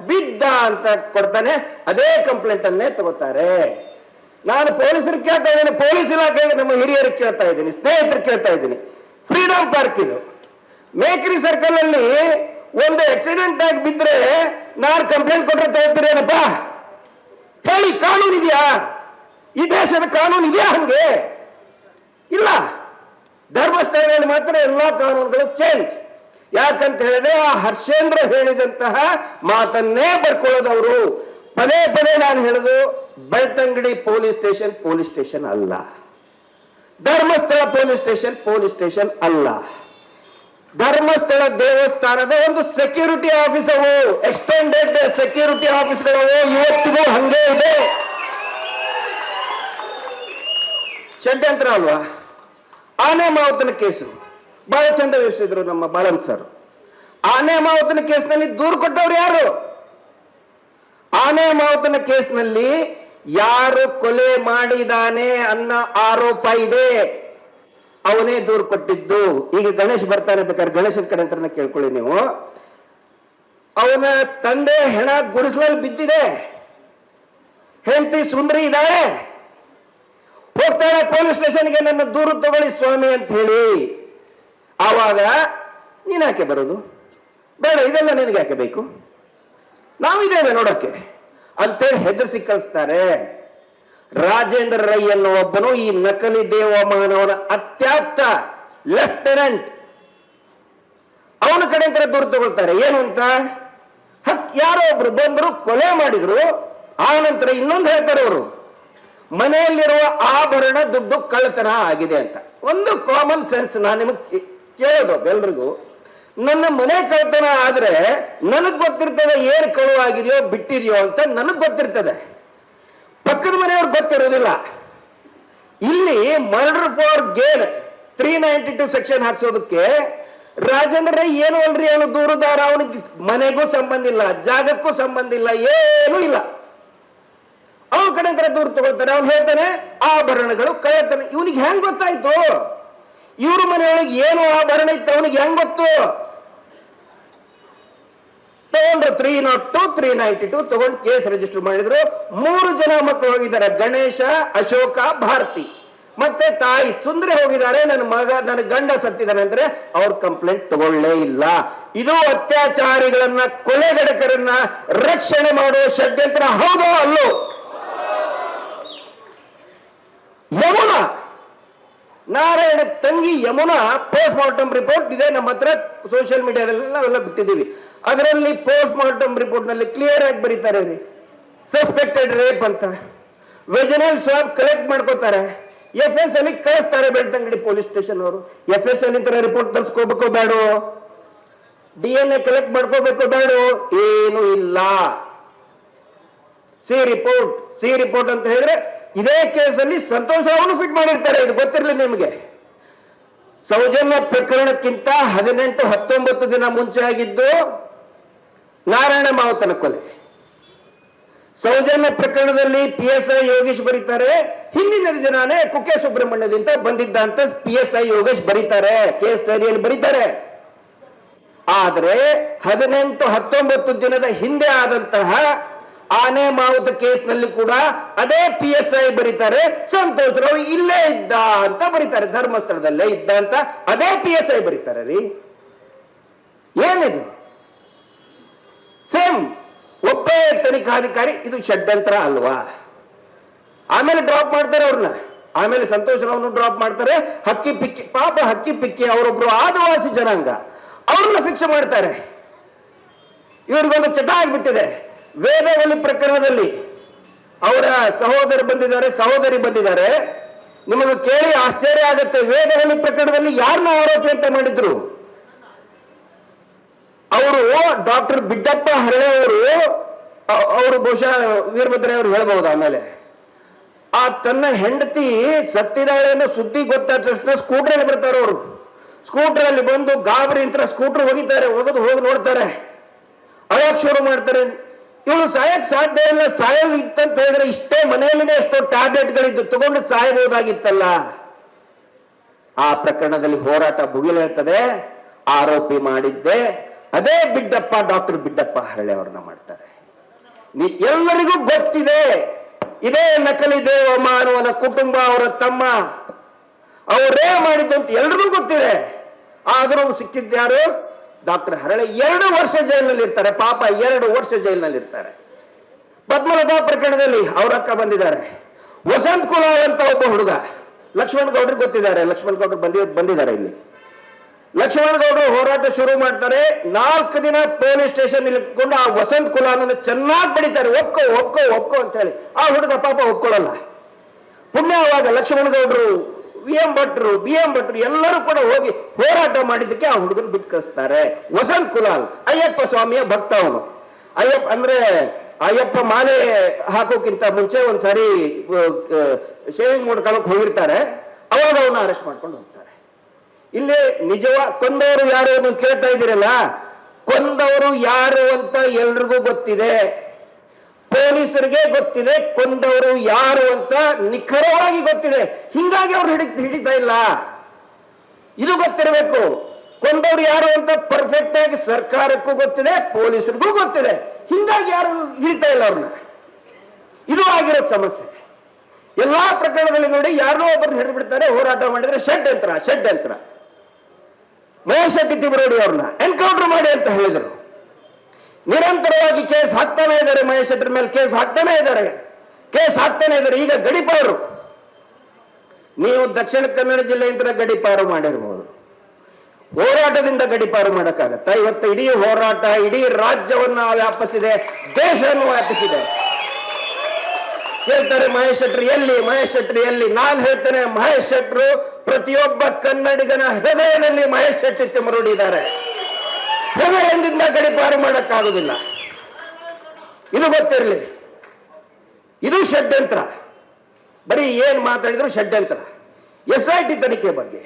ಬಿದ್ದ ಅಂತ ಕೊಡ್ತಾನೆ, ಅದೇ ಕಂಪ್ಲೇಂಟ್ ಅನ್ನೇ ತಗೋತಾರೆ. ನಾನು ಪೊಲೀಸರು ಕೇಳ್ತಾ ಇದ್ದೀನಿ, ಪೊಲೀಸ್ ಇಲಾಖೆಗೆ ನಮ್ಮ ಹಿರಿಯರಿಗೆ ಕೇಳ್ತಾ ಇದ್ದೀನಿ, ಸ್ನೇಹಿತರು ಕೇಳ್ತಾ ಇದ್ದೀನಿ. ಫ್ರೀಡಮ್ ಪಾರ್ಕ್ ಇದು. ಮೇಕ್ರಿ ಸರ್ಕಲ್ ಅಲ್ಲಿ ಒಂದು ಆಕ್ಸಿಡೆಂಟ್ ಆಗಿ ಬಿದ್ರೆ ನಾನು ಕಂಪ್ಲೇಂಟ್ ಕೊಟ್ಟರೆ ತಗೋತೀರೇನಪ್ಪ ಹೇಳಿ, ಕಾನೂನು ಇದೆಯಾ? ಈ ದೇಶದ ಕಾನೂನು ಇದೆಯಾ ಹಂಗೆ ಇಲ್ಲ. ಧರ್ಮಸ್ಥಳದಲ್ಲಿ ಮಾತ್ರ ಎಲ್ಲಾ ಕಾನೂನುಗಳು ಚೇಂಜ್ ಯಾಕಂತ ಹೇಳಿದ್ರೆ ಆ ಹರ್ಷೇಂದ್ರ ಹೇಳಿದಂತಹ ಮಾತನ್ನೇ ಬರ್ಕೊಳ್ಳೋದವರು ಪದೇ ಪದೇ ನಾನು ಹೇಳುದು, Belthangady police station police station ಅಲ್ಲ. Dharmasthala police station police station ಅಲ್ಲ. ಧರ್ಮಸ್ಥಳ ದೇವಸ್ಥಾನದ ಒಂದು ಸೆಕ್ಯೂರಿಟಿ ಆಫೀಸ್ ಅವು. ಎಕ್ಸ್ಟೆಂಡೆಡ್ ಸೆಕ್ಯೂರಿಟಿ ಆಫೀಸ್ಗಳವು ಇವತ್ತಿಗೂ ಹಂಗೆ ಇದೆ. ಷಡ್ಯಂತ್ರ ಅಲ್ವಾ? ಆನೆ ಮಾವತನ ಕೇಸು. ಬಹಳ ಚಂದ ವಿವರಿಸಿದ್ರು ನಮ್ಮ ಬಾಲನ್ ಸರ್. ಆನೆ ಮಾವತನ ಕೇಸ್ನಲ್ಲಿ ದೂರು ಕೊಟ್ಟವ್ರು ಯಾರು? ಆನೆ ಮಾವತನ ಕೇಸ್ನಲ್ಲಿ ಯಾರು ಕೊಲೆ ಮಾಡಿದಾನೆ ಅನ್ನೋ ಆರೋಪ ಇದೆ. ಅವನೇ ದೂರು ಕೊಟ್ಟಿದ್ದು. ಈಗ ಗಣೇಶ್ ಬರ್ತಾನೆ ಬೇಕಾದ್ರೆ ಗಣೇಶನ ಕಡೆ ಅಂತ ಕೇಳ್ಕೊಳ್ಳಿ ನೀವು. ಅವನ ತಂದೆ ಹೆಣ ಗುಡಿಸಲಲ್ಲಿ ಬಿದ್ದಿದೆ. ಹೆಂಡತಿ ಸುಂದರಿ ಇದ್ದಾಳೆ ಹೋಗ್ತಾಳೆ ಪೊಲೀಸ್ ಸ್ಟೇಷನ್ಗೆ ನನ್ನ ದೂರು ತಗೊಳ್ಳಿ ಸ್ವಾಮಿ ಅಂತ ಹೇಳಿ. ಆವಾಗ ನೀನ್ ಯಾಕೆ ಬರೋದು? ಬೇಡ, ಇದೆಲ್ಲ ನಿನಗೆ ಯಾಕೆ ಬೇಕು? ನಾವಿದ್ದೇವೆ ನೋಡಕ್ಕೆ ಅಂತೇಳಿ ಹೆದರ್ಸಿ ಕಳಿಸ್ತಾರೆ. ರಾಜೇಂದ್ರ ರೈ ಅನ್ನೋ ಒಬ್ಬನು ಈ ನಕಲಿ ದೇವಮಾನವನ ಅತ್ಯಾಪ್ತ ಲೆಫ್ಟಿನೆಂಟ್. ಅವನ ಕಡೆ ಅಂತ ದೂರು ತಗೊಳ್ತಾರೆ. ಏನು ಅಂತ? ಹತ್ ಯಾರೋ ಒಬ್ರು ಬಂದ್ರು, ಕೊಲೆ ಮಾಡಿದ್ರು. ಆ ನಂತರ ಇನ್ನೊಂದು ಹೇಳ್ತಾರೆ ಅವರು, ಮನೆಯಲ್ಲಿರುವ ಆಭರಣ ದುಡ್ಡು ಕಳ್ಳತನ ಆಗಿದೆ ಅಂತ. ಒಂದು ಕಾಮನ್ ಸೆನ್ಸ್ ನಾನು ನಿಮಗೆ ಕೇಳೋದು ಎಲ್ರಿಗೂ. ನನ್ನ ಮನೆ ಕಳ್ಳತನ ಆದ್ರೆ ನನಗ್ ಗೊತ್ತಿರ್ತದೆ ಏನ್ ಕಳುವಾಗಿದೆಯೋ ಬಿಟ್ಟಿದೆಯೋ ಅಂತ ನನಗ್ ಗೊತ್ತಿರ್ತದೆ. ಪಕ್ಕದ ಮನೆಯವ್ರು ಗೊತ್ತಿರೋದಿಲ್ಲ ಇಲ್ಲಿ murder for gain three ninety two section ಹಾಕ್ಸೋದಕ್ಕೆ Rajendra ಏನು ಅಲ್ರಿ ಅವನು ದೂರದಾರ? ಅವನಿಗೆ ಮನೆಗೂ ಸಂಬಂಧ ಇಲ್ಲ, ಜಾಗಕ್ಕೂ ಸಂಬಂಧ ಇಲ್ಲ, ಏನೂ ಇಲ್ಲ. ಅವನ ಕಡೆ ದೂರ ತಗೊಳ್ತಾನೆ, ಅವ್ನು ಹೇಳ್ತಾನೆ, ಆಭರಣಗಳು ಕಳೆತಾನೆ ಇವನಿಗೆ ಹೆಂಗ್ ಗೊತ್ತಾಯ್ತು? ಇವ್ರ ಮನೆಯೊಳಗೆ ಏನು ಆಭರಣ ಇತ್ತು? ಅವನಿಗೆ ಹೆಂಗ್ ಗೊತ್ತು? ತಗೊಂಡ್ರು three not two three ninety two ತಗೊಂಡು ಕೇಸ್ ರಿಜಿಸ್ಟರ್ ಮಾಡಿದ್ರು. ಮೂರು ಜನ ಮಕ್ಕಳು ಹೋಗಿದ್ದಾರೆ. ಗಣೇಶ, ಅಶೋಕ, ಭಾರತಿ. ಮತ್ತೆ ತಾಯಿ ಸುಂದರಿ ಹೋಗಿದ್ದಾರೆ. ನನ್ನ ಮಗ, ನನ್ನ ಗಂಡ ಸತ್ತಿದ್ದಾನೆ ಅಂದ್ರೆ ಅವ್ರ ಕಂಪ್ಲೇಂಟ್ ತಗೊಳ್ಳೇ ಇಲ್ಲ. ಇದು ಅತ್ಯಾಚಾರಿಗಳನ್ನ, ಕೊಲೆಗಡಕರನ್ನ ರಕ್ಷಣೆ ಮಾಡುವ ಷಡ್ಯಂತ್ರ ಹೌದೋ ಅಲ್ಲೋ? ಯಮುನಾ. ನಾರಾಯಣ ತಂಗಿ ಯಮುನಾ ಪೋಸ್ಟ್ ಮಾರ್ಟಮ್ ರಿಪೋರ್ಟ್ ಇದೆ. ನಮ್ಮ ಹತ್ರ ಸೋಷಿಯಲ್ ಮೀಡಿಯಾದಲ್ಲಿ ನಾವೆಲ್ಲ ಬಿಟ್ಟಿದ್ದೀವಿ. ಅದರಲ್ಲಿ ಪೋಸ್ಟ್ ಮಾರ್ಟಮ್ ರಿಪೋರ್ಟ್ನಲ್ಲಿ ಕ್ಲಿಯರ್ ಆಗಿ ಬರೀತಾರೆ ರೀ ಸಸ್ಪೆಕ್ಟೆಡ್ ರೇಪ್ ಅಂತ. ವೆಜನಲ್ ಸ್ವಾಬ್ ಕಲೆಕ್ಟ್ ಮಾಡ್ಕೋತಾರೆ. ಎಫ್ ಎಸ್ ಅಲ್ಲಿ ಕಳಿಸ್ತಾರೆ ಬೆಳ್ತಂಗಡಿ ಪೊಲೀಸ್ ಸ್ಟೇಷನ್ ಅವರು. ಎಫ್ ಎಸ್ ಅಲ್ಲಿ ತರ ರಿಪೋರ್ಟ್ ತರಿಸ್ಕೋಬೇಕು ಬೇಡ ಡಿ ಎನ್ ಎ ಕಲೆಕ್ಟ್ ಮಾಡ್ಕೋಬೇಕು ಬೇಡ ಏನು ಇಲ್ಲ. ಸಿ ರಿಪೋರ್ಟ್ ಸಿ ರಿಪೋರ್ಟ್ ಅಂತ ಹೇಳಿದ್ರೆ ಇದೇ ಕೇಸಲ್ಲಿ ಸಂತೋಷ ಅವನು ಫಿಟ್ ಮಾಡಿರ್ತಾರೆ. ಇದು ಗೊತ್ತಿರಲಿ ನಿಮಗೆ. ಸೌಜನ್ಯ ಪ್ರಕರಣಕ್ಕಿಂತ ಹದಿನೆಂಟು ಹತ್ತೊಂಬತ್ತು ದಿನ ಮುಂಚೆ ಆಗಿದ್ದು ನಾರಾಯಣ ಮಾವತನ ಕೊಲೆ. ಸೌಜನ್ಯ ಪ್ರಕರಣದಲ್ಲಿ ಪಿ ಎಸ್ ಐ ಯೋಗೇಶ್ ಬರೀತಾರೆ. ಹಿಂದಿನ ದಿನಾನೇ ಕುಕ್ಕೆ ಸುಬ್ರಹ್ಮಣ್ಯದಿಂದ ಬಂದಿದ್ದ ಅಂತ ಪಿ ಎಸ್ ಐ ಯೋಗೇಶ್ ಬರೀತಾರೆ. ಕೇಸ್ ಡೈರಿಯಲ್ಲಿ ಬರೀತಾರೆ. ಆದರೆ ಹದಿನೆಂಟು ಹತ್ತೊಂಬತ್ತು ದಿನದ ಹಿಂದೆ ಆದಂತಹ ಆನೆ ಮಾವುತ ಕೇಸ್ನಲ್ಲಿ ಕೂಡ ಅದೇ ಪಿ ಎಸ್ ಐ ಬರೀತಾರೆ. ಸಂತೋಷ್ ರಾವ್ ಇಲ್ಲೇ ಇದ್ದ ಅಂತ ಬರೀತಾರೆ. ಧರ್ಮಸ್ಥಳದಲ್ಲೇ ಇದ್ದ ಅಂತ ಅದೇ ಪಿ ಎಸ್ ಐ ಬರೀತಾರೆ ರೀ. ಏನಿದು? ಸೇಮ್ ಒಬ್ಬೇ ತನಿಖಾಧಿಕಾರಿ, ಇದು ಷಡ್ಯಂತ್ರ ಅಲ್ವಾ? ಆಮೇಲೆ ಡ್ರಾಪ್ ಮಾಡ್ತಾರೆ ಅವ್ರನ್ನ. ಆಮೇಲೆ ಸಂತೋಷ್ ರಾವ್ನು ಡ್ರಾಪ್ ಮಾಡ್ತಾರೆ. ಹಕ್ಕಿ ಪಿಕ್ಕಿ, ಪಾಪ ಹಕ್ಕಿ ಪಿಕ್ಕಿ ಅವರೊಬ್ರು ಆದಿವಾಸಿ ಜನಾಂಗ. ಅವ್ರನ್ನ ಫಿಕ್ಸ್ ಮಾಡ್ತಾರೆ. ಇವ್ರಿಗೊಂದು ಚಟ ಆಗ್ಬಿಟ್ಟಿದೆ. ವೇದವಲ್ಲಿ ಪ್ರಕರಣದಲ್ಲಿ ಅವರ ಸಹೋದರ ಬಂದಿದ್ದಾರೆ, ಸಹೋದರಿ ಬಂದಿದ್ದಾರೆ. ನಿಮಗೆ ಕೇಳಿ ಆಶ್ಚರ್ಯ ಆಗುತ್ತೆ ವೇದವಲ್ಲಿ ಪ್ರಕರಣದಲ್ಲಿ ಯಾರನ್ನ ಆರೋಪಿ ಅಂತ ಮಾಡಿದ್ರು? ಅವರು ಡಾಕ್ಟರ್ ಬಿಡ್ಡಪ್ಪ ಹರಳೆ ಅವರು ಅವರು ಬಹುಶಃ ವೀರಭದ್ರ ಅವರು ಹೇಳ್ಬಹುದು ಆಮೇಲೆ. ಆ ತನ್ನ ಹೆಂಡತಿ ಸತ್ತಿದಾಳೆ ಅನ್ನೋ ಸುದ್ದಿ ಗೊತ್ತಾದ ತಕ್ಷಣ ಸ್ಕೂಟ್ರಲ್ಲಿ ಬರ್ತಾರೆ ಅವರು. ಸ್ಕೂಟ್ರಲ್ಲಿ ಬಂದು ಗಾಬರಿ ಅಂತ ಸ್ಕೂಟರ್ ಒಗಿತಾರೆ, ಒಗೆದು ಹೋಗಿ ನೋಡ್ತಾರೆ. ಅಳಕ್ ಶುರು ಮಾಡ್ತಾರೆ, ಇವಳು ಸಾಯಕ್ ಸಾಧ್ಯ ಇಲ್ಲ, ಸಾಯಲ್ ಇತ್ತಂತ ಹೇಳಿದ್ರೆ ಇಷ್ಟೇ ಮನೆಯಲ್ಲಿನೇ ಎಷ್ಟೋ ಟ್ಯಾಬ್ಲೆಟ್ಗಳಿದ್ದು, ತಗೊಂಡು ಸಾಯಬಹುದಾಗಿತ್ತಲ್ಲ. ಆ ಪ್ರಕರಣದಲ್ಲಿ ಹೋರಾಟ ಭುಗಿಲೇಳ್ತದೆ ಆರೋಪಿ ಮಾಡಿದ್ದೆ. ಅದೇ ಬಿಡ್ಡಪ್ಪ, ಡಾಕ್ಟರ್ ಬಿಡ್ಡಪ್ಪ ಹರಳೆ ಅವ್ರನ್ನ ಮಾಡ್ತಾರೆ. ನೀ ಎಲ್ಲರಿಗೂ ಗೊತ್ತಿದೆ, ಇದೇ ನಕಲಿ ದೇವಮಾನವನ ಕುಟುಂಬ ಅವರ ತಮ್ಮ. ಅವರೇ ಮಾಡಿದ್ದು ಅಂತ ಎಲ್ರಿಗೂ ಗೊತ್ತಿದೆ. ಆದರೂ ಸಿಕ್ಕಿದ್ಯಾರು ಡಾಕ್ಟರ್ ಹರಳೆ ಎರಡು ವರ್ಷ ಜೈಲಿನಲ್ಲಿ ಇರ್ತಾರೆ, ಪಾಪ ಎರಡು ವರ್ಷ ಜೈಲಿನಲ್ಲಿ ಇರ್ತಾರೆ. ಪದ್ಮಲತಾ ಪ್ರಕರಣದಲ್ಲಿ ಅವ್ರ ಅಕ್ಕ ಬಂದಿದ್ದಾರೆ. ವಸಂತ್ ಕುಲಾಲ್ ಅಂತ ಒಬ್ಬ ಹುಡುಗ, ಲಕ್ಷ್ಮಣ್ ಗೌಡ್ರಿಗೆ ಗೊತ್ತಿದ್ದಾರೆ, ಲಕ್ಷ್ಮಣ್ ಗೌಡ್ರು ಬಂದಿ ಬಂದಿದ್ದಾರೆ ಇಲ್ಲಿ. ಲಕ್ಷ್ಮಣ್ ಗೌಡ್ರು ಹೋರಾಟ ಶುರು ಮಾಡ್ತಾರೆ. ನಾಲ್ಕು ದಿನ ಪೊಲೀಸ್ ಸ್ಟೇಷನ್ ಇಟ್ಕೊಂಡು ಆ ವಸಂತ್ ಕುಲಾನನ್ನು ಚೆನ್ನಾಗಿ ಬಡಿತಾರೆ. ಒಪ್ಕೋ ಒಪ್ಕೋ ಒಪ್ಕೋ ಅಂತ ಹೇಳಿ. ಆ ಹುಡುಗ ಪಾಪ ಒಪ್ಕೊಳ್ಳಲ್ಲ. ಪುಣ್ಯ ಅವಾಗ ಲಕ್ಷ್ಮಣ ಗೌಡ್ರು ವಿ ಎಂ ಭಟ್ರು ಬಿ ಎಂ ಭಟ್ರು ಎಲ್ಲರೂ ಕೂಡ ಹೋಗಿ ಹೋರಾಟ ಮಾಡಿದ್ದಕ್ಕೆ ಆ ಹುಡುಗನ ಬಿಟ್ಟು ಕಳಿಸ್ತಾರೆ. ವಸಂತ್ ಕುಲಾಲ್, ಅಯ್ಯಪ್ಪ ಸ್ವಾಮಿಯ ಭಕ್ತ ಅವನು. ಅಯ್ಯಪ್ಪ ಅಂದ್ರೆ ಅಯ್ಯಪ್ಪ ಮಾಲೆ ಹಾಕೋಕ್ಕಿಂತ ಮುಂಚೆ ಒಂದ್ಸಾರಿ ಶೇವಿಂಗ್ ಮಾಡ್ಕೊಳಕ್ ಹೋಗಿರ್ತಾರೆ. ಅವಾಗ ಅವನ್ನ ಅರೆಸ್ಟ್ ಮಾಡ್ಕೊಂಡು ಹೋಗ್ತಾರೆ. ಇಲ್ಲಿ ನಿಜವ ಕೊಂದವರು ಯಾರು ನೀವು ಕೇಳ್ತಾ ಇದ್ದೀರಲ್ಲ? ಕೊಂದವರು ಯಾರು ಅಂತ ಎಲ್ರಿಗೂ ಗೊತ್ತಿದೆ. ಪೊಲೀಸರಿಗೆ ಗೊತ್ತಿದೆ, ಕೊಂದವರು ಯಾರು ಅಂತ ನಿಖರವಾಗಿ ಗೊತ್ತಿದೆ. ಹಿಂಗಾಗಿ ಅವ್ರು ಹಿಡಿ ಹಿಡಿತಾ ಇಲ್ಲ. ಇದು ಗೊತ್ತಿರಬೇಕು. ಕೊಂದವರು ಯಾರು ಅಂತ ಪರ್ಫೆಕ್ಟ್ ಆಗಿ ಸರ್ಕಾರಕ್ಕೂ ಗೊತ್ತಿದೆ, ಪೊಲೀಸರಿಗೂ ಗೊತ್ತಿದೆ. ಹಿಂಗಾಗಿ ಯಾರು ಹಿಡಿತಾ ಇಲ್ಲ ಅವ್ರನ್ನ? ಇದು ಆಗಿರೋ ಸಮಸ್ಯೆ. ಎಲ್ಲಾ ಪ್ರಕರಣದಲ್ಲಿ ನೋಡಿ ಯಾರನ್ನೋ ಒಬ್ಬರು ಹಿಡಿದು ಬಿಡ್ತಾರೆ ಹೋರಾಟ ಮಾಡಿದ್ರೆ ಷಡ್ಯಂತ್ರ ಷಡ್ಯಂತ್ರ. ಮಹೇಶ್ ಶೆಟ್ಟಿ ತಿಬರೋಡಿ ಅವ್ರನ್ನ. ಎನ್ಕೌಂಟರ್ ಮಾಡಿ ಅಂತ ಹೇಳಿದರು. ನಿರಂತರವಾಗಿ ಕೇಸ್ ಹಾಕ್ತಾನೇ ಇದ್ದಾರೆ ಮಹೇಶ್ ಶೆಟ್ಟರ್ ಮೇಲೆ. ಕೇಸ್ ಹಾಕ್ತಾನೇ ಇದ್ದಾರೆ. ಕೇಸ್ ಹಾಕ್ತಾನೆ ಇದ್ದಾರೆ. ಈಗ ಗಡಿಪಾರು. ನೀವು ದಕ್ಷಿಣ ಕನ್ನಡ ಜಿಲ್ಲೆಯಿಂದ ಗಡಿಪಾರು ಮಾಡಿರಬಹುದು ಹೋರಾಟದಿಂದ ಗಡಿಪಾರು ಮಾಡಕ್ಕಾಗತ್ತ? ಇವತ್ತು ಇಡೀ ಹೋರಾಟ, ಇಡೀ ರಾಜ್ಯವನ್ನ ವ್ಯಾಪಿಸಿದೆ, ದೇಶವನ್ನು ವ್ಯಾಪಿಸಿದೆ. ಹೇಳ್ತಾರೆ ಮಹೇಶ್ ಶೆಟ್ರಿ, ಎಲ್ಲಿ? ಮಹೇಶ್ ಶೆಟ್ರಿ ಎಲ್ಲಿ? ನಾನು ಹೇಳ್ತೇನೆ, ಮಹೇಶ್ ಶೆಟ್ರು ಪ್ರತಿಯೊಬ್ಬ ಕನ್ನಡಿಗನ ಹೃದಯದಲ್ಲಿ ಮಹೇಶ್ ಶೆಟ್ಟಿ ತಿಮರುಡಿದ್ದಾರೆ ಹೃದಯದಿಂದ ಗಡಿಪಾರು ಮಾಡಕ್ಕಾಗುದಿಲ್ಲ. ಇದು ಗೊತ್ತಿರಲಿ. ಇದು ಷಡ್ಯಂತ್ರ. ಬರೀ ಏನ್ ಮಾತಾಡಿದ್ರು ಷಡ್ಯಂತ್ರ. ಎಸ್ ಐ ಟಿ ತನಿಖೆ ಬಗ್ಗೆ.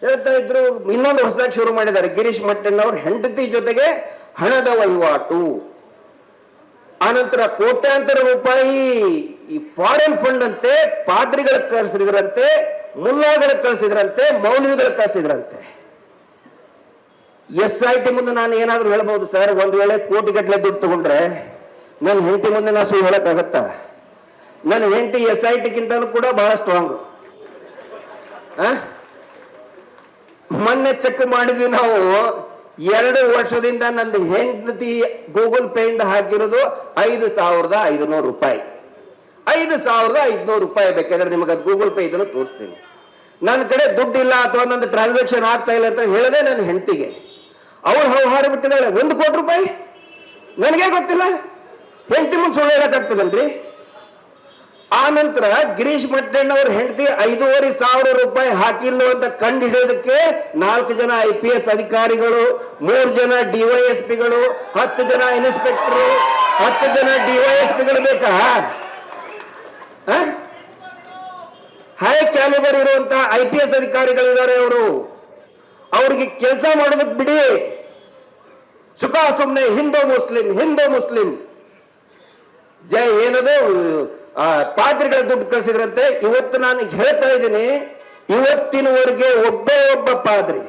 ಹೇಳ್ತಾ ಇದ್ರು, ಇನ್ನೊಂದು ಹೊಸದಾಗಿ ಶುರು ಮಾಡಿದ್ದಾರೆ. ಗಿರೀಶ್ ಮಟ್ಟಣ್ಣವ್ರ ಹೆಂಡತಿ ಜೊತೆಗೆ ಹಣದ ವಹಿವಾಟು. ಆನಂತರ ಕೋಟ್ಯಾಂತರ ರೂಪಾಯಿ ಈ ಫಾರಿನ್ ಫಂಡ್ ಅಂತೆ, ಪಾದ್ರಿಗಳ ಕಳಿಸಿದ್ರಂತೆ, ಮುಲ್ಲಾಗಳ ಕಳಿಸಿದ್ರಂತೆ ಮೌಲ್ವಿಗಳ ಕಳಿಸಿದ್ರಂತೆ. ಎಸ್ ಐ ಟಿ ಮುಂದೆ ನಾನು ಏನಾದರೂ ಹೇಳ್ಬೋದು ಸರ್? ಒಂದು ವೇಳೆ ಕೋಟಿ ಗಟ್ಟಲೆ ದುಡ್ಡು ತಗೊಂಡ್ರೆ ನನ್ನ ಹೆಂಡತಿ ಮುಂದೆ ನಾನು ಸುಳ್ಳು ಹೇಳಕ್ಕಾಗತ್ತಾ? ನನ್ನ ಹೆಂಡತಿ ಎಸ್ ಐ ಟಿಗಿಂತಲೂ ಕೂಡ ಬಹಳ ಸ್ಟ್ರಾಂಗ್ ಮೊನ್ನೆ ಚೆಕ್ ಮಾಡಿದ್ವಿ ನಾವು. ಎರಡು ವರ್ಷದಿಂದ ನಂದು ಹೆಂಡತಿ ಗೂಗಲ್ ಇಂದ ಹಾಕಿರೋದು ಐದು ಸಾವಿರದ ಐದುನೂರು ರೂಪಾಯಿ. ಐದು ಸಾವಿರದ ಐದುನೂರು ರೂಪಾಯಿ ಬೇಕಾದ್ರೆ ನಿಮಗೆ ಅದು ಗೂಗಲ್ ಪೇ ಇದನ್ನು ತೋರಿಸ್ತೀನಿ. ನನ್ನ ಕಡೆ ದುಡ್ಡಿಲ್ಲ ಅಥವಾ ನಂದು ಟ್ರಾನ್ಸಾಕ್ಷನ್ ಆಗ್ತಾ ಇಲ್ಲ ಅಂತ ಹೇಳದೆ ನನ್ನ ಹೆಂಡತಿಗೆ. ಅವಳು ವ್ಯವಹಾರ ಬಿಟ್ಟಿದ್ದಾಳೆ, ಒಂದು ಕೋಟಿ ರೂಪಾಯಿ? ನನಗೆ ಗೊತ್ತಿಲ್ಲ. ಹೆಂಡತಿ ಮುಂದೆ ಸುಳ್ಳು ಹೇಳಕ್ಕಾಗ್ತದಲ್ರಿ? ಆ ನಂತರ ಗಿರೀಶ್ ಮಟ್ಟಣ್ಣ ಅವ್ರ ಹೆಂಡತಿ ಐದೂವರೆ ಸಾವಿರ ರೂಪಾಯಿ ಹಾಕಿಲ್ಲ ಅಂತ ಕಂಡು ಹಿಡಿಯೋದಕ್ಕೆ ನಾಲ್ಕು ಜನ ಐ ಪಿ ಎಸ್ ಅಧಿಕಾರಿಗಳು, ಮೂರು ಜನ ಡಿವೈಎಸ್ಪಿಗಳು ಹತ್ತು ಜನ ಇನ್ಸ್ಪೆಕ್ಟರ್, ಹತ್ತು ಜನ ಡಿವೈಎಸ್ಪಿಗಳು ಬೇಕಾ? ಹೈ? ಕ್ಯಾಲಿಬರ್ ಇರುವಂತಹ ಐ ಪಿ ಎಸ್ ಅಧಿಕಾರಿಗಳಿದ್ದಾರೆ ಅವರು. ಅವ್ರಿಗೆ ಕೆಲಸ ಮಾಡೋದಕ್ಕೆ ಬಿಡಿ. ಸುಖ ಸುಮ್ಮನೆ ಹಿಂದೂ ಮುಸ್ಲಿಂ ಹಿಂದೂ ಮುಸ್ಲಿಂ. ಜೈ, ಏನದು? ಪಾದ್ರಿಗಳ ದುಡ್ಡು ಕಳಿಸಿದ್ರಂತೆ, ಇವತ್ತು ನಾನು ಹೇಳ್ತಾ ಇದ್ದೀನಿ, ಇವತ್ತಿನವರೆಗೆ ಒಬ್ಬೇ ಒಬ್ಬ ಪಾದ್ರಿ,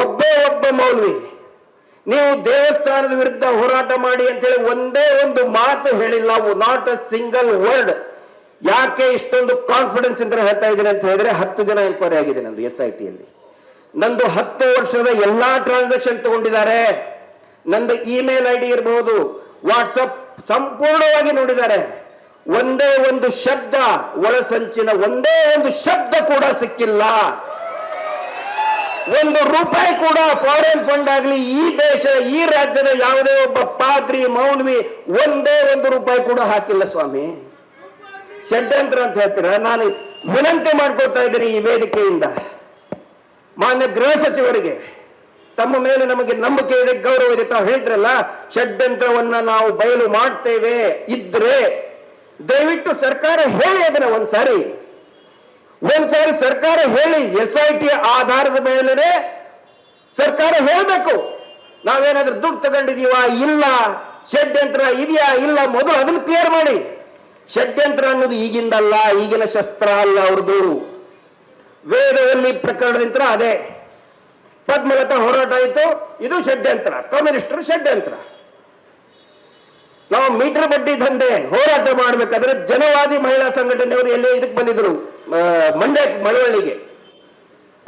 ಒಬ್ಬೇ ಒಬ್ಬ ಮೌಲ್ವಿ. ನೀವು ದೇವಸ್ಥಾನದ ವಿರುದ್ಧ ಹೋರಾಟ ಮಾಡಿ ಅಂತೇಳಿ ಒಂದೇ ಒಂದು ಮಾತು ಹೇಳಿಲ್ಲ ನಾಟ್ ಅ ಸಿಂಗಲ್ ವರ್ಡ್ ಯಾಕೆ ಇಷ್ಟೊಂದು ಕಾನ್ಫಿಡೆನ್ಸ್ ಅಂತ ಹೇಳ್ತಾ ಇದ್ದೀನಿ ಅಂತ ಹೇಳಿದ್ರೆ ಹತ್ತು ಜನ ಎನ್ಕ್ವೈರಿ ಆಗಿದೆ ನಂದು ಎಸ್ ಐ ಟಿಯಲ್ಲಿ ನಂದು ಹತ್ತು ವರ್ಷದ ಎಲ್ಲಾ ಟ್ರಾನ್ಸಾಕ್ಷನ್ ತಗೊಂಡಿದ್ದಾರೆ. ನಂದು ಇಮೇಲ್ ಐ ಡಿ ಇರಬಹುದು ವಾಟ್ಸಪ್ ಸಂಪೂರ್ಣವಾಗಿ ನೋಡಿದ್ದಾರೆ. ಒಂದೇ ಒಂದು ಶಬ್ದ, ಒಳಸಂಚಿನ ಒಂದೇ ಒಂದು ಶಬ್ದ ಕೂಡ ಸಿಕ್ಕಿಲ್ಲ. ಒಂದು ರೂಪಾಯಿ ಕೂಡ ಫಾರಿನ್ ಫಂಡ್ ಆಗಲಿ, ಈ ದೇಶ, ಈ ರಾಜ್ಯದ ಯಾವುದೇ ಒಬ್ಬ ಪಾದ್ರಿ, ಮೌಲ್ವಿ ಒಂದೇ ಒಂದು ರೂಪಾಯಿ ಕೂಡ ಹಾಕಿಲ್ಲ ಸ್ವಾಮಿ. ಷಡ್ಯಂತ್ರ ಅಂತ ಹೇಳ್ತೀರ? ನಾನು ವಿನಂತಿ ಮಾಡ್ಕೊಳ್ತಾ ಇದ್ದೀನಿ ಈ ವೇದಿಕೆಯಿಂದ. ಮಾನ್ಯ ಗೃಹ ಸಚಿವರಿಗೆ, ತಮ್ಮ ಮೇಲೆ ನಮಗೆ ನಂಬಿಕೆ ಇದೆ, ಗೌರವ ಇದೆ ತಾವು ಹೇಳಿದ್ರಲ್ಲ, ಷಡ್ಯಂತ್ರವನ್ನ ನಾವು ಬಯಲು ಮಾಡ್ತೇವೆ. ಇದ್ರೆ ದಯವಿಟ್ಟು ಸರ್ಕಾರ ಹೇಳಿ ಅದನ್ನ ಒಂದ್ಸಾರಿ. ಒಂದ್ಸಾರಿ ಸರ್ಕಾರ ಹೇಳಿ ಎಸ್ ಐ ಟಿ ಆಧಾರದ ಮೇಲೆ ಸರ್ಕಾರ ಹೇಳಬೇಕು. ನಾವೇನಾದ್ರೂ ದುಡ್ಡು ತಗೊಂಡಿದೀವ? ಇಲ್ಲ. ಷಡ್ಯಂತ್ರ ಇದೆಯಾ? ಇಲ್ಲ. ಮೊದಲು ಅದನ್ನು ಕ್ಲಿಯರ್ ಮಾಡಿ. ಷಡ್ಯಂತ್ರ ಅನ್ನೋದು ಈಗಿಂದಲ್ಲ, ಈಗಿನ ಶಸ್ತ್ರ ಅಲ್ಲ ಅವ್ರದ್ದು ವೇದವಲ್ಲಿ ಪ್ರಕರಣದಿಂದ ಅದೇ. ಪದ್ಮಲತಾ ಹೋರಾಟ ಆಯಿತು. ಇದು ಷಡ್ಯಂತ್ರ. ಕಮ್ಯುನಿಸ್ಟರು ಷಡ್ಯಂತ್ರ. ನಾವು ಮೀಟರ್ ಬಡ್ಡಿ ದಂಧೆ ಹೋರಾಟ ಮಾಡಬೇಕಾದ್ರೆ ಜನವಾದಿ ಮಹಿಳಾ ಸಂಘಟನೆಯವರು ಎಲ್ಲೇ ಇದಕ್ಕೆ ಬಂದಿದ್ರು? ಮಂಡ್ಯ ಮಳವಳ್ಳಿಗೆ.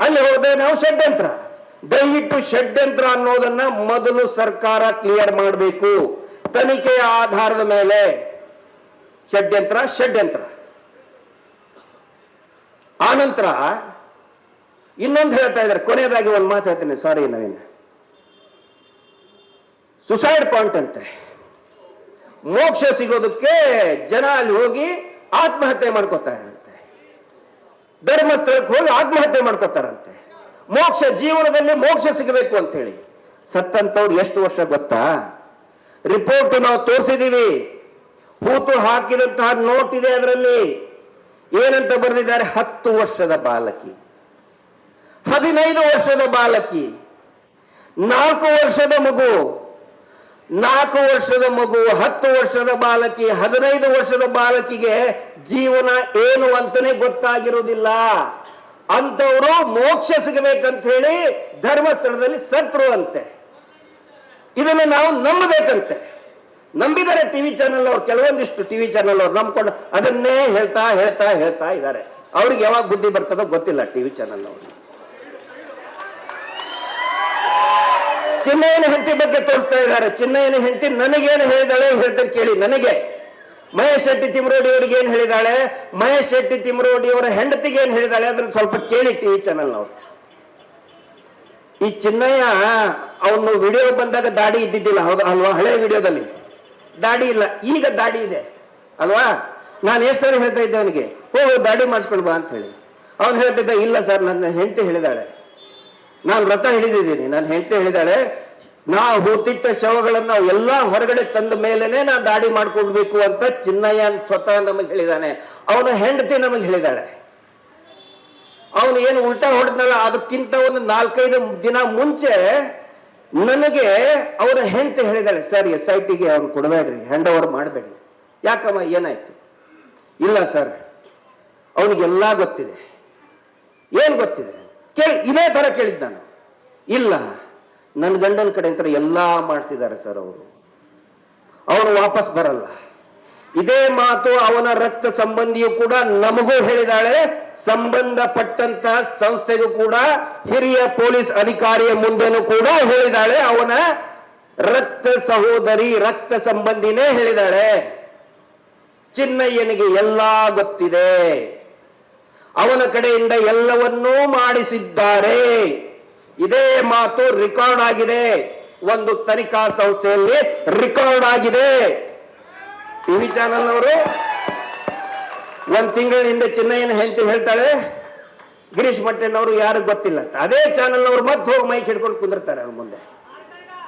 ಅಲ್ಲಿ ಹೋದ್ರೆ ನಾವು ಷಡ್ಯಂತ್ರ. ದಯವಿಟ್ಟು ಷಡ್ಯಂತ್ರ ಅನ್ನೋದನ್ನ ಮೊದಲು ಸರ್ಕಾರ ಕ್ಲಿಯರ್ ಮಾಡಬೇಕು. ತನಿಖೆಯ ಆಧಾರದ ಮೇಲೆ. ಷಡ್ಯಂತ್ರ ಷಡ್ಯಂತ್ರ. ಆನಂತರ ಇನ್ನೊಂದು ಹೇಳ್ತಾ ಇದ್ದಾರೆ. ಕೊನೆಯದಾಗಿ ಒಂದು ಮಾತು ಹೇಳ್ತೀನಿ. ಸಾರಿ ನವೀನ್ ಸುಸೈಡ್ ಪಾಯಿಂಟ್ ಅಂತೆ. ಮೋಕ್ಷ ಸಿಗೋದಕ್ಕೆ ಜನ ಅಲ್ಲಿ ಹೋಗಿ ಆತ್ಮಹತ್ಯೆ ಮಾಡ್ಕೋತಾರಂತೆ ಧರ್ಮಸ್ಥಳಕ್ಕೆ ಹೋಗಿ ಆತ್ಮಹತ್ಯೆ ಮಾಡ್ಕೋತಾರಂತೆ. ಮೋಕ್ಷ ಜೀವನದಲ್ಲಿ ಮೋಕ್ಷ ಸಿಗಬೇಕು ಅಂತ ಹೇಳಿ ಸತ್ತಂತವ್ರು ಎಷ್ಟು ವರ್ಷ ಗೊತ್ತಾ? ರಿಪೋರ್ಟ್ ನಾವು ತೋರಿಸಿದೀವಿ. ಹೂತು ಹಾಕಿದಂತಹ ನೋಟ್ ಇದೆ ಅದರಲ್ಲಿ. ಏನಂತ ಬರೆದಿದ್ದಾರೆ? ಹತ್ತು ವರ್ಷದ ಬಾಲಕಿ. ಹದಿನೈದು ವರ್ಷದ ಬಾಲಕಿ. ನಾಲ್ಕು ವರ್ಷದ ಮಗು. ನಾಲ್ಕು ವರ್ಷದ ಮಗು, ಹತ್ತು ವರ್ಷದ ಬಾಲಕಿ, ಹದಿನೈದು ವರ್ಷದ ಬಾಲಕಿಗೆ ಜೀವನ ಏನು ಅಂತಾನೆ ಗೊತ್ತಾಗಿರುವುದಿಲ್ಲ. ಅಂತವರು ಮೋಕ್ಷ ಸಿಗಬೇಕಂತ ಹೇಳಿ ಧರ್ಮಸ್ಥಳದಲ್ಲಿ ಸತ್ರು ಅಂತೆ. ಇದನ್ನು ನಾವು ನಂಬಬೇಕಂತೆ. ನಂಬಿದರೆ ಟಿವಿ ಚಾನೆಲ್ ಅವ್ರು, ಕೆಲವೊಂದಿಷ್ಟು ಟಿವಿ ಚಾನೆಲ್ ಅವ್ರು ನಂಬ್ಕೊಂಡು ಅದನ್ನೇ ಹೇಳ್ತಾ ಹೇಳ್ತಾ ಹೇಳ್ತಾ ಇದ್ದಾರೆ. ಅವ್ರಿಗೆ ಯಾವಾಗ ಬುದ್ಧಿ ಬರ್ತದೋ ಗೊತ್ತಿಲ್ಲ ಟಿವಿ ಚಾನೆಲ್ ಅವರು ಚಿನ್ನಯ್ಯನ ಹೆಂಡತಿ ಬಗ್ಗೆ ತೋರಿಸ್ತಾ ಇದ್ದಾರೆ. ಚಿನ್ನಯ್ಯನ ಹೆಂಡತಿ ನನಗೇನು ಹೇಳಿದಾಳೆ ಹೇಳ್ತಾರೆ ಕೇಳಿ ನನಗೆ. ಮಹೇಶ್ ಶೆಟ್ಟಿ ತಿಮರೋಡಿ ಅವ್ರಿಗೆ ಏನ್ ಹೇಳಿದಾಳೆ? ಮಹೇಶ್ ಶೆಟ್ಟಿ ತಿಮರೋಡಿ ಅವರ ಹೆಂಡತಿಗೆ ಏನ್ ಹೇಳಿದಾಳೆ? ಅದನ್ನ ಸ್ವಲ್ಪ ಕೇಳಿ ಟಿವಿ ಚಾನೆಲ್ ನಾವು ಈ ಚಿನ್ನಯ್ಯ ಅವನು ವಿಡಿಯೋ ಬಂದಾಗ ದಾಡಿ ಇದ್ದಿದ್ದಿಲ್ಲ. ಹೌದು ಅಲ್ವಾ? ಹಳೆ ವಿಡಿಯೋದಲ್ಲಿ. ದಾಡಿ ಇಲ್ಲ. ಈಗ ದಾಡಿ ಇದೆ. ಅಲ್ವಾ? ನಾನು ಎಷ್ಟು ಸಾರಿ ಹೇಳ್ತಾ ಇದ್ದೆ ಅವನಿಗೆ, ಓ, ದಾಡಿ ಮಾಡಿಸ್ಕೊಂಡು ಬಾ ಅಂತ ಹೇಳಿ. ಅವನು ಹೇಳ್ತಿದ್ದ, ಇಲ್ಲ ಸರ್, ನನ್ನ ಹೆಂಡತಿ ಹೇಳಿದಾಳೆ. ನಾನು ವ್ರತ ಹಿಡಿದಿದ್ದೀನಿ. ನಾನು ಹೆಂಡತಿ ಹೇಳಿದಾಳೆ ನಾ ಹೂತಿಟ್ಟ ಶವಗಳನ್ನ ಎಲ್ಲ ಹೊರಗಡೆ ತಂದ ಮೇಲೆನೆ ನಾ ದಾಡಿ ಮಾಡ್ಕೊಳ್ಬೇಕು ಅಂತ ಚಿನ್ನಯ್ಯ ಸ್ವತಃ ನಮಗೆ ಹೇಳಿದಾನೆ. ಅವನ ಹೆಂಡತಿ ನಮಗೆ ಹೇಳಿದಾಳೆ. ಅವನು ಏನು ಉಲ್ಟಾ ಹೊಡೆದ್ನಲ್ಲ, ಅದಕ್ಕಿಂತ ಒಂದು ನಾಲ್ಕೈದು ದಿನ ಮುಂಚೆ ನನಗೆ ಅವರ ಹೆಂಡತಿ ಹೇಳಿದಾಳೆ, ಸರ್ ಎಸ್ ಐ ಟಿಗೆ ಅವ್ನು ಕೊಡಬೇಡ್ರಿ ಹ್ಯಾಂಡ್ ಓವರ್ ಮಾಡಬೇಡಿ. ಯಾಕಮ್ಮ, ಏನಾಯ್ತು? ಇಲ್ಲ, ಸರ್, ಅವನಿಗೆಲ್ಲ ಗೊತ್ತಿದೆ. ಏನು ಗೊತ್ತಿದೆ? ಕೇಳಿ, ಇದೇ ತರ ಕೇಳಿದ್ದಾನೆ ಇಲ್ಲ ನನ್ನ ಗಂಡನ ಕಡೆ ಅಂತ ಎಲ್ಲ ಮಾಡಿಸಿದ್ದಾರೆ ಸರ್ ಅವರು. ಅವನು ವಾಪಸ್ ಬರಲ್ಲ. ಇದೇ ಮಾತು ಅವನ ರಕ್ತ ಸಂಬಂಧಿಯು ಕೂಡ ನಮಗೂ ಹೇಳಿದಾಳೆ. ಸಂಬಂಧಪಟ್ಟಂತ ಸಂಸ್ಥೆಗೂ ಕೂಡ, ಹಿರಿಯ ಪೊಲೀಸ್ ಅಧಿಕಾರಿಯ ಮುಂದೆನೂ ಕೂಡ ಹೇಳಿದಾಳೆ. ಅವನ ರಕ್ತ ಸಹೋದರಿ, ರಕ್ತ ಸಂಬಂಧಿನೇ ಹೇಳಿದಾಳೆ. ಚಿನ್ನಯ್ಯನಿಗೆ ಎಲ್ಲಾ ಗೊತ್ತಿದೆ. ಅವನ ಕಡೆಯಿಂದ ಎಲ್ಲವನ್ನೂ ಮಾಡಿಸಿದ್ದಾರೆ. ಇದೇ ಮಾತು ರೆಕಾರ್ಡ್ ಆಗಿದೆ. ಒಂದು ತನಿಖಾ ಸಂಸ್ಥೆಯಲ್ಲಿ ರೆಕಾರ್ಡ್ ಆಗಿದೆ. ಟಿವಿ ಚಾನೆಲ್ ಅವರು ಒಂದ್ ತಿಂಗಳ ಹಿಂದೆ ಚಿನ್ನಯ್ಯನ ಹೆಂಡತಿ ಹೇಳ್ತಾಳೆ, ಗಿರೀಶ್ ಮಟ್ಟಣ್ಣವರು ಯಾರು ಗೊತ್ತಿಲ್ಲ ಅಂತ. ಅದೇ ಚಾನೆಲ್ ಅವರು ಮತ್ತೆ ಹೋಗಿ ಮೈಕ್ ಹಿಡ್ಕೊಂಡು ಕುಂದಿರ್ತಾರೆ ಅವ್ರ ಮುಂದೆ.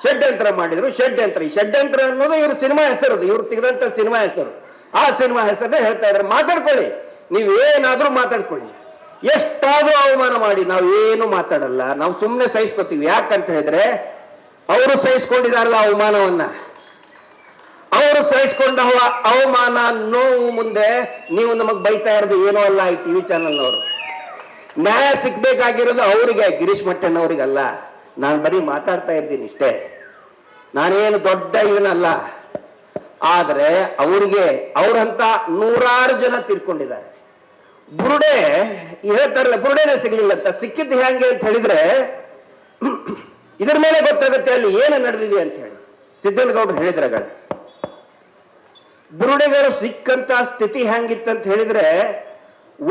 ಷಡ್ಯಂತ್ರ ಮಾಡಿದ್ರು, ಷಡ್ಯಂತ್ರ. ಈ ಷಡ್ಯಂತ್ರ ಅನ್ನೋದು ಇವ್ರ ಸಿನಿಮಾ ಹೆಸರು ಇವ್ರು ತೆಗೆದಂತ ಸಿನಿಮಾ ಹೆಸರು. ಆ ಸಿನಿಮಾ ಹೆಸರೇ ಹೇಳ್ತಾ ಇದ್ದಾರೆ. ಮಾತಾಡ್ಕೊಳ್ಳಿ. ನೀವು ಏನಾದ್ರೂ ಮಾತಾಡ್ಕೊಳ್ಳಿ. ಎಷ್ಟಾದರೂ ಅವಮಾನ ಮಾಡಿ ನಾವು ಏನು ಮಾತಾಡಲ್ಲ. ನಾವು ಸುಮ್ಮನೆ ಸಹಿಸ್ಕೊತೀವಿ. ಯಾಕಂತ ಹೇಳಿದ್ರೆ, ಅವರು ಸಹಿಸ್ಕೊಂಡಿದಾರಲ್ಲ ಅವಮಾನವನ್ನ. ಅವರು ಸಹಿಸ್ಕೊಂಡ ಅವ- ಅವಮಾನ ನೋವು ಮುಂದೆ ನೀವು ನಮಗೆ ಬೈತಾ ಇರೋದು ಏನೋ ಅಲ್ಲ ಈ ಟಿವಿ ಚಾನಲ್ನವರು. ನ್ಯಾಯ ಸಿಗ್ಬೇಕಾಗಿರೋದು ಅವರಿಗೆ, ಗಿರೀಶ್ ಮಟ್ಟಣ್ಣವರಿಗಲ್ಲ. ನಾನು ಬರೀ ಮಾತಾಡ್ತಾ ಇದ್ದೀನಿ ಇಷ್ಟೇ. ನಾನೇನು ದೊಡ್ಡ ಇದನ್ನಲ್ಲ ಆದರೆ ಅವರಿಗೆ, ಅವರಂತ ನೂರಾರು ಜನ ತೀರ್ಕೊಂಡಿದ್ದಾರೆ. ಬುರುಡೆ ಹೇಳ್ತಾರಲ್ಲ, ಬುರುಡೆನೇ ಸಿಗ್ಲಿಲ್ಲ ಅಂತ. ಸಿಕ್ಕಿದ್ದು ಹೇಗೆ ಅಂತ ಹೇಳಿದ್ರೆ, ಇದ್ರ ಮೇಲೆ ಗೊತ್ತಾಗುತ್ತೆ ಅಲ್ಲಿ ಏನು ನಡೆದಿದೆ ಅಂತ ಹೇಳಿ. ಸಿದ್ದನಗೌಡರು ಹೇಳಿದ್ರಗಳ ಬುರುಡೆಗಳು ಸಿಕ್ಕಂತ ಸ್ಥಿತಿ ಹೆಂಗಿತ್ತಂತ ಹೇಳಿದ್ರೆ,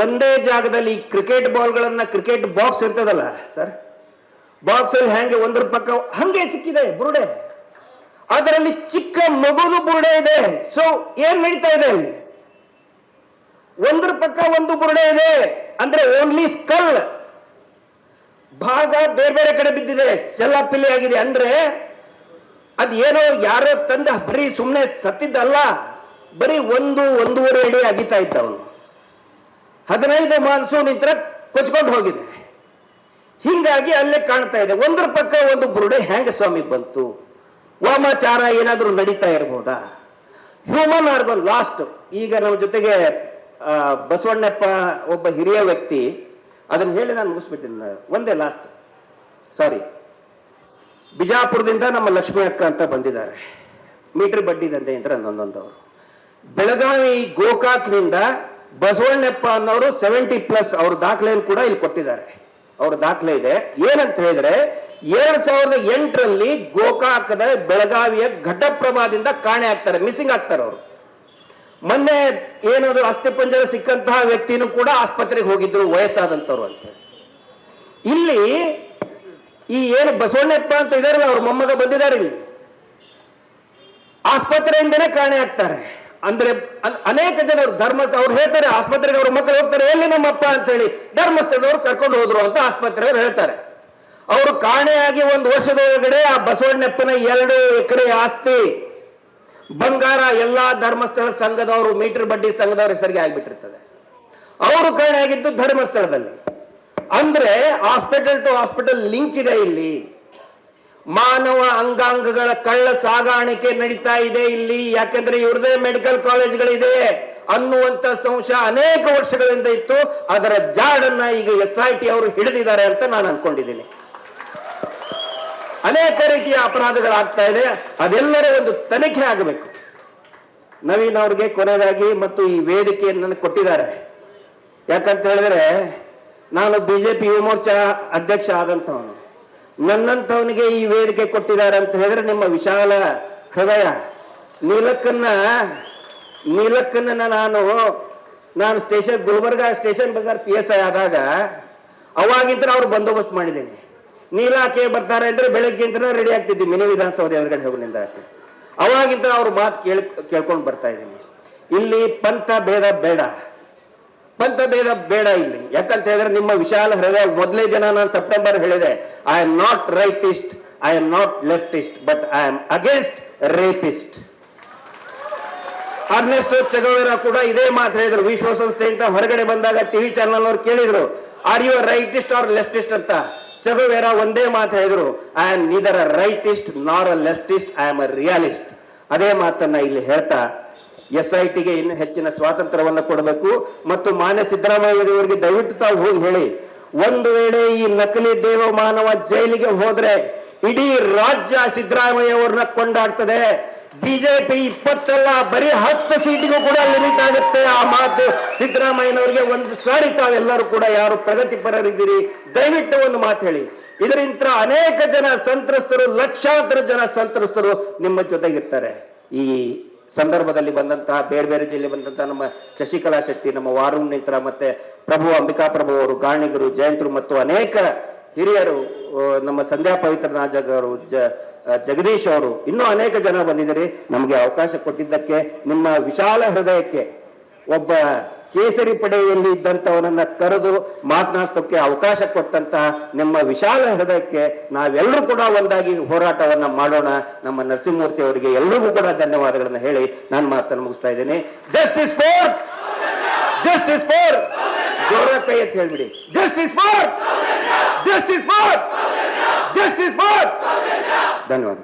ಒಂದೇ ಜಾಗದಲ್ಲಿ ಕ್ರಿಕೆಟ್ ಬಾಲ್ಗಳನ್ನ ಕ್ರಿಕೆಟ್ ಬಾಕ್ಸ್ ಇರ್ತದಲ್ಲ ಸರ್ ಬಾಕ್ಸ್ ಅಲ್ಲಿ ಹೆಂಗೆ ಒಂದ್ರ ಪಕ್ಕ ಹಂಗೆ ಸಿಕ್ಕಿದೆ ಬುರುಡೆ. ಅದರಲ್ಲಿ ಚಿಕ್ಕ ಮಗುದು ಬುರುಡೆ ಇದೆ. ಸೊ ಏನ್ ನಡೀತಾ ಇದೆ ಅಲ್ಲಿ? ಒಂದ್ರ ಪಕ್ಕ ಒಂದು ಬುರುಡೆ ಇದೆ ಅಂದ್ರೆ ಓನ್ಲಿ ಸ್ಕಲ್ ಭಾಗ ಬೇರೆ ಬೇರೆ ಕಡೆ ಬಿದ್ದಿದೆ, ಚೆಲ್ಲಾಪಿಲ್ಲಿ ಆಗಿದೆ ಅಂದ್ರೆ ಅದ್ ಏನೋ ಯಾರೋ ತಂದ ಬರೀ ಸುಮ್ಮನೆ ಸತ್ತಿದ್ದಲ್ಲ, ಬರೀ ಒಂದು, ಒಂದೂವರೆ ಅಡಿ ಅಗಿತಾ ಇದ್ದ ಅವನು ಹದಿನೈದು ಮಾನ್ಸೂನ್ ಇದ್ರೆ ಕೊಚ್ಕೊಂಡು ಹೋಗಿದೆ. ಹಿಂಗಾಗಿ ಅಲ್ಲೇ ಕಾಣ್ತಾ ಇದೆ, ಒಂದ್ರ ಪಕ್ಕ ಒಂದು ಬುರುಡೆ ಹೆಂಗ ಸ್ವಾಮಿ ಬಂತು? ವಾಮಾಚಾರ ಏನಾದರೂ ನಡೀತಾ ಇರ್ಬೋದಾ? ಹ್ಯೂಮನ್ ಆರ್ಗನ್ ಲಾಸ್ಟ್ ಈಗ ನಮ್ಮ ಜೊತೆಗೆ ಬಸವಣ್ಣಪ್ಪ ಒಬ್ಬ ಹಿರಿಯ ವ್ಯಕ್ತಿ, ಅದನ್ನು ಹೇಳಿ ನಾನು ಮುಗಿಸ್ಬಿಟ್ಟಿದ್ದೀನಿ ಒಂದೇ ಲಾಸ್ಟ್ ಸಾರಿ ಬಿಜಾಪುರದಿಂದ ನಮ್ಮ ಲಕ್ಷ್ಮೀ ಅಕ್ಕ ಅಂತ ಬಂದಿದ್ದಾರೆ. ಮೀಟರ್ ಬಡ್ಡಿ ದಂಧೆ ಅಂತ ನನ್ನೊಂದವರು. ಬೆಳಗಾವಿ ಗೋಕಾಕ್ನಿಂದ ಬಸವಣ್ಣಪ್ಪ ಅನ್ನೋರು ಸೆವೆಂಟಿ ಪ್ಲಸ್ ಅವ್ರ ದಾಖಲೆಯನ್ನು ಕೂಡ ಇಲ್ಲಿ ಕೊಟ್ಟಿದ್ದಾರೆ. ಅವ್ರ ದಾಖಲೆ ಇದೆ. ಏನಂತ ಹೇಳಿದ್ರೆ, ಎರಡ್ ಸಾವಿರದ ಎಂಟರಲ್ಲಿ ಗೋಕಾಕದ ಬೆಳಗಾವಿಯ ಘಟಪ್ರಭಾದಿಂದ ಕಾಣೆ ಆಗ್ತಾರೆ ಮಿಸ್ಸಿಂಗ್ ಆಗ್ತಾರೆ ಅವರು. ಮೊನ್ನೆ ಏನಾದ್ರು ಅಸ್ಥಿ ಪಂಜರ ಸಿಕ್ಕಂತಹ ವ್ಯಕ್ತಿನೂ ಕೂಡ ಆಸ್ಪತ್ರೆಗೆ ಹೋಗಿದ್ರು, ವಯಸ್ಸಾದಂಥವ್ರು ಅಂತ ಇಲ್ಲಿ ಈ ಏನು ಬಸವಣ್ಣಪ್ಪ ಅಂತ ಇದಾರಲ್ಲ, ಅವ್ರ ಮೊಮ್ಮಗ ಬಂದಿದ್ದಾರೆ ಇಲ್ಲಿ. ಆಸ್ಪತ್ರೆಯಿಂದನೇ ಕಾಣೆ ಆಗ್ತಾರೆ. ಅಂದ್ರೆ ಅನ್- ಅನೇಕ ಜನರು ಧರ್ಮಸ್ಥ, ಅವ್ರು ಹೇಳ್ತಾರೆ, ಆಸ್ಪತ್ರೆಗೆ ಅವ್ರ ಮಕ್ಕಳು ಹೋಗ್ತಾರೆ, ಎಲ್ಲಿ ನಮ್ಮಪ್ಪ ಅಂತ ಹೇಳಿ ಧರ್ಮಸ್ಥಳದವ್ರು ಕರ್ಕೊಂಡು ಹೋದ್ರು ಅಂತ ಆಸ್ಪತ್ರೆಯವ್ರು ಹೇಳ್ತಾರೆ. ಅವರು ಕಾಣೆಯಾಗಿ ಒಂದು ವರ್ಷದೊಳಗಡೆ ಆ ಬಸವಣ್ಣಪ್ಪನ ಎರಡು ಎಕರೆ ಆಸ್ತಿ ಬಂಗಾರ ಎಲ್ಲಾ ಧರ್ಮಸ್ಥಳ ಸಂಘದವರು, ಮೀಟರ್ ಬಡ್ಡಿ ಸಂಘದವ್ರ ಹೆಸರಿಗೆ ಆಗಿಬಿಟ್ಟಿರ್ತದೆ. ಅವರು ಕಾಣೆಯಾಗಿದ್ದು ಧರ್ಮಸ್ಥಳದಲ್ಲಿ. ಅಂದ್ರೆ ಹಾಸ್ಪಿಟಲ್ ಟು ಹಾಸ್ಪಿಟಲ್ ಲಿಂಕ್ ಇದೆ ಇಲ್ಲಿ. ಮಾನವ ಅಂಗಾಂಗಗಳ ಕಳ್ಳ ಸಾಗಾಣಿಕೆ ನಡೀತಾ ಇದೆ ಇಲ್ಲಿ. ಯಾಕಂದ್ರೆ ಇವ್ರದೇ ಮೆಡಿಕಲ್ ಕಾಲೇಜ್ಗಳಿದೆ ಅನ್ನುವಂತ ಸಂಶಯ ಅನೇಕ ವರ್ಷಗಳಿಂದ ಇತ್ತು. ಅದರ ಜಾಡನ್ನ ಈಗ ಎಸ್ ಐ ಟಿ ಅವರು ಹಿಡಿದಿದ್ದಾರೆ ಅಂತ ನಾನು ಅನ್ಕೊಂಡಿದ್ದೀನಿ. ಅನೇಕ ರೀತಿಯ ಅಪರಾಧಗಳಾಗ್ತಾ ಇದೆ. ಅದೆಲ್ಲರ ಒಂದು ತನಿಖೆ ಆಗಬೇಕು. ನವೀನ್ ಅವ್ರಿಗೆ ಕೊನೆಯದಾಗಿ ಮತ್ತು ಈ ವೇದಿಕೆಯನ್ನು ಕೊಟ್ಟಿದ್ದಾರೆ. ಯಾಕಂತ ಹೇಳಿದ್ರೆ, ನಾನು ಬಿಜೆಪಿ ಯುವ ಮೋರ್ಚಾ ಅಧ್ಯಕ್ಷ ಆದಂಥವನು. ನನ್ನಂಥವನಿಗೆ ಈ ವೇದಿಕೆ ಕೊಟ್ಟಿದ್ದಾರೆ ಅಂತ ಹೇಳಿದ್ರೆ ನಿಮ್ಮ ವಿಶಾಲ ಹೃದಯ. ನೀಲಕ್ಕನ್ನ ನೀಲಕ್ಕನ್ನ ನಾನು ನಾನು station, Gulbarga station Bazar P S I ಆದಾಗ ಅವಾಗಿಂತ ಅವ್ರು ಬಂದೋಬಸ್ತ್ ಮಾಡಿದ್ದೇನೆ. ನೀಲಾಕೆ ಬರ್ತಾರೆ ಅಂದ್ರೆ ಬೆಳಗ್ಗಿಂತ ರೆಡಿ ಆಗ್ತಿದ್ವಿ. ಮಿನಿ ವಿಧಾನಸೌಧ ಎದುರುಗಡೆ ಹೋಗಿ ಅವಾಗಿಂದ ಅವ್ರ ಮಾತು ಕೇಳಿ, ಕೇಳ್ಕೊಂಡು ಬರ್ತಾ ಇದ್ದೀನಿ. ಇಲ್ಲಿ ಪಂಥ ಭೇದ ಬೇಡ. ಪಂಥ ಭೇದ ಬೇಡ ಇಲ್ಲಿ. ಯಾಕಂತ ಹೇಳಿದ್ರೆ ನಿಮ್ಮ ವಿಶಾಲ ಹೃದಯ ಮೊದಲೇ ದಿನ ನಾನು ಸೆಪ್ಟೆಂಬರ್ ಹೇಳಿದೆ. I am not rightist I am not leftist but I am against rapist Ernest Che Guevara ಕೂಡ ಇದೇ ಮಾತು ಹೇಳಿದ್ರು. ವಿಶ್ವಸಂಸ್ಥೆಯಿಂದ ಹೊರಗಡೆ ಬಂದಾಗ ಟಿವಿ ಚಾನಲ್ ಅವ್ರು ಕೇಳಿದ್ರು are you rightist are leftist ಅಂತ. ಚಗವೇರ ಒಂದೇ ಮಾತು ಹೇಳಿದ್ರು I am neither a rightist nor a leftist I am a realist ಅದೇ ಮಾತನ್ನ ಇಲ್ಲಿ ಹೇಳ್ತಾ ಎಸ್ ಐ ಟಿಗೆ ಇನ್ನು ಹೆಚ್ಚಿನ ಸ್ವಾತಂತ್ರ್ಯವನ್ನು ಕೊಡಬೇಕು ಮತ್ತು ಮಾನ್ಯ ಸಿದ್ದರಾಮಯ್ಯವರಿಗೆ ದಯವಿಟ್ಟು ತಾವು ಹೋಗಿ ಹೇಳಿ, ಒಂದು ವೇಳೆ ಈ ನಕಲಿ ದೇವ ಮಾನವ ಜೈಲಿಗೆ ಹೋದ್ರೆ ಇಡೀ ರಾಜ್ಯ ಸಿದ್ದರಾಮಯ್ಯ ಅವ್ರನ್ನ ಕೊಂಡಾಡ್ತದೆ. ಬಿಜೆಪಿ ಇಪ್ಪತ್ತಲ್ಲ, ಬರೀ ಹತ್ತು ಸೀಟಿಗೂ ಕೂಡ ಲಿಮಿಟ್ ಆಗುತ್ತೆ. ಆ ಮಾತು ಸಿದ್ದರಾಮಯ್ಯನವರಿಗೆ ಒಂದು ಸಾರಿ ತಾವೆಲ್ಲರೂ ಕೂಡ ಯಾರು ಪ್ರಗತಿಪರರಿದ್ದೀರಿ ದಯವಿಟ್ಟು ಒಂದು ಮಾತು ಹೇಳಿ. ಇದರಿಂದ ಅನೇಕ ಜನ ಸಂತ್ರಸ್ತರು, ಲಕ್ಷಾಂತರ ಜನ ಸಂತ್ರಸ್ತರು ನಿಮ್ಮ ಜೊತೆಗಿರ್ತಾರೆ. ಈ ಸಂದರ್ಭದಲ್ಲಿ ಬಂದಂತಹ, ಬೇರೆ ಬೇರೆ ಜಿಲ್ಲೆ ಬಂದಂತಹ ನಮ್ಮ ಶಶಿಕಲಾ ಶೆಟ್ಟಿ, ನಮ್ಮ ವಾರುಣ್ ನಿಂತ್ರ ಮತ್ತೆ ಪ್ರಭು ಅಂಬಿಕಾ ಪ್ರಭು ಅವರು, ಗಾಣಿಗರು, ಜಯಂತರು ಮತ್ತು ಅನೇಕ ಹಿರಿಯರು ನಮ್ಮ ಸಂಧ್ಯಾ ಪವಿತ್ರ ನಾಜಗ್ ಅವರು, ಜ ಜಗದೀಶ್ ಅವರು ಇನ್ನೂ ಅನೇಕ ಜನ ಬಂದಿದ್ದಾರೆ. ನಮಗೆ ಅವಕಾಶ ಕೊಟ್ಟಿದ್ದಕ್ಕೆ, ನಿಮ್ಮ ವಿಶಾಲ ಹೃದಯಕ್ಕೆ ಒಬ್ಬ ಕೇಸರಿ ಪಡೆಯಲ್ಲಿ ಇದ್ದಂಥವನನ್ನ ಕರೆದು ಮಾತನಾಡಿಸೋಕ್ಕೆ ಅವಕಾಶ ಕೊಟ್ಟಂತಹ ನಿಮ್ಮ ವಿಶಾಲ ಹೃದಯಕ್ಕೆ ನಾವೆಲ್ಲರೂ ಕೂಡ ಒಂದಾಗಿ ಹೋರಾಟವನ್ನ ಮಾಡೋಣ. ನಮ್ಮ ನರಸಿಂಹಮೂರ್ತಿ ಅವರಿಗೆ ಎಲ್ರಿಗೂ ಕೂಡ ಧನ್ಯವಾದಗಳನ್ನು ಹೇಳಿ ನಾನು ಮಾತನ್ನು ಮುಗಿಸ್ತಾ ಇದ್ದೇನೆ. ಜಸ್ಟಿಸ್ ಫೋರ್ ಜಸ್ಟಿಸ್ ಫೋರ್ ಜೋರ ಕೈ ಅಂತ ಹೇಳ್ಬಿಡಿ. Justice for justice for justice for ಧನ್ಯವಾದ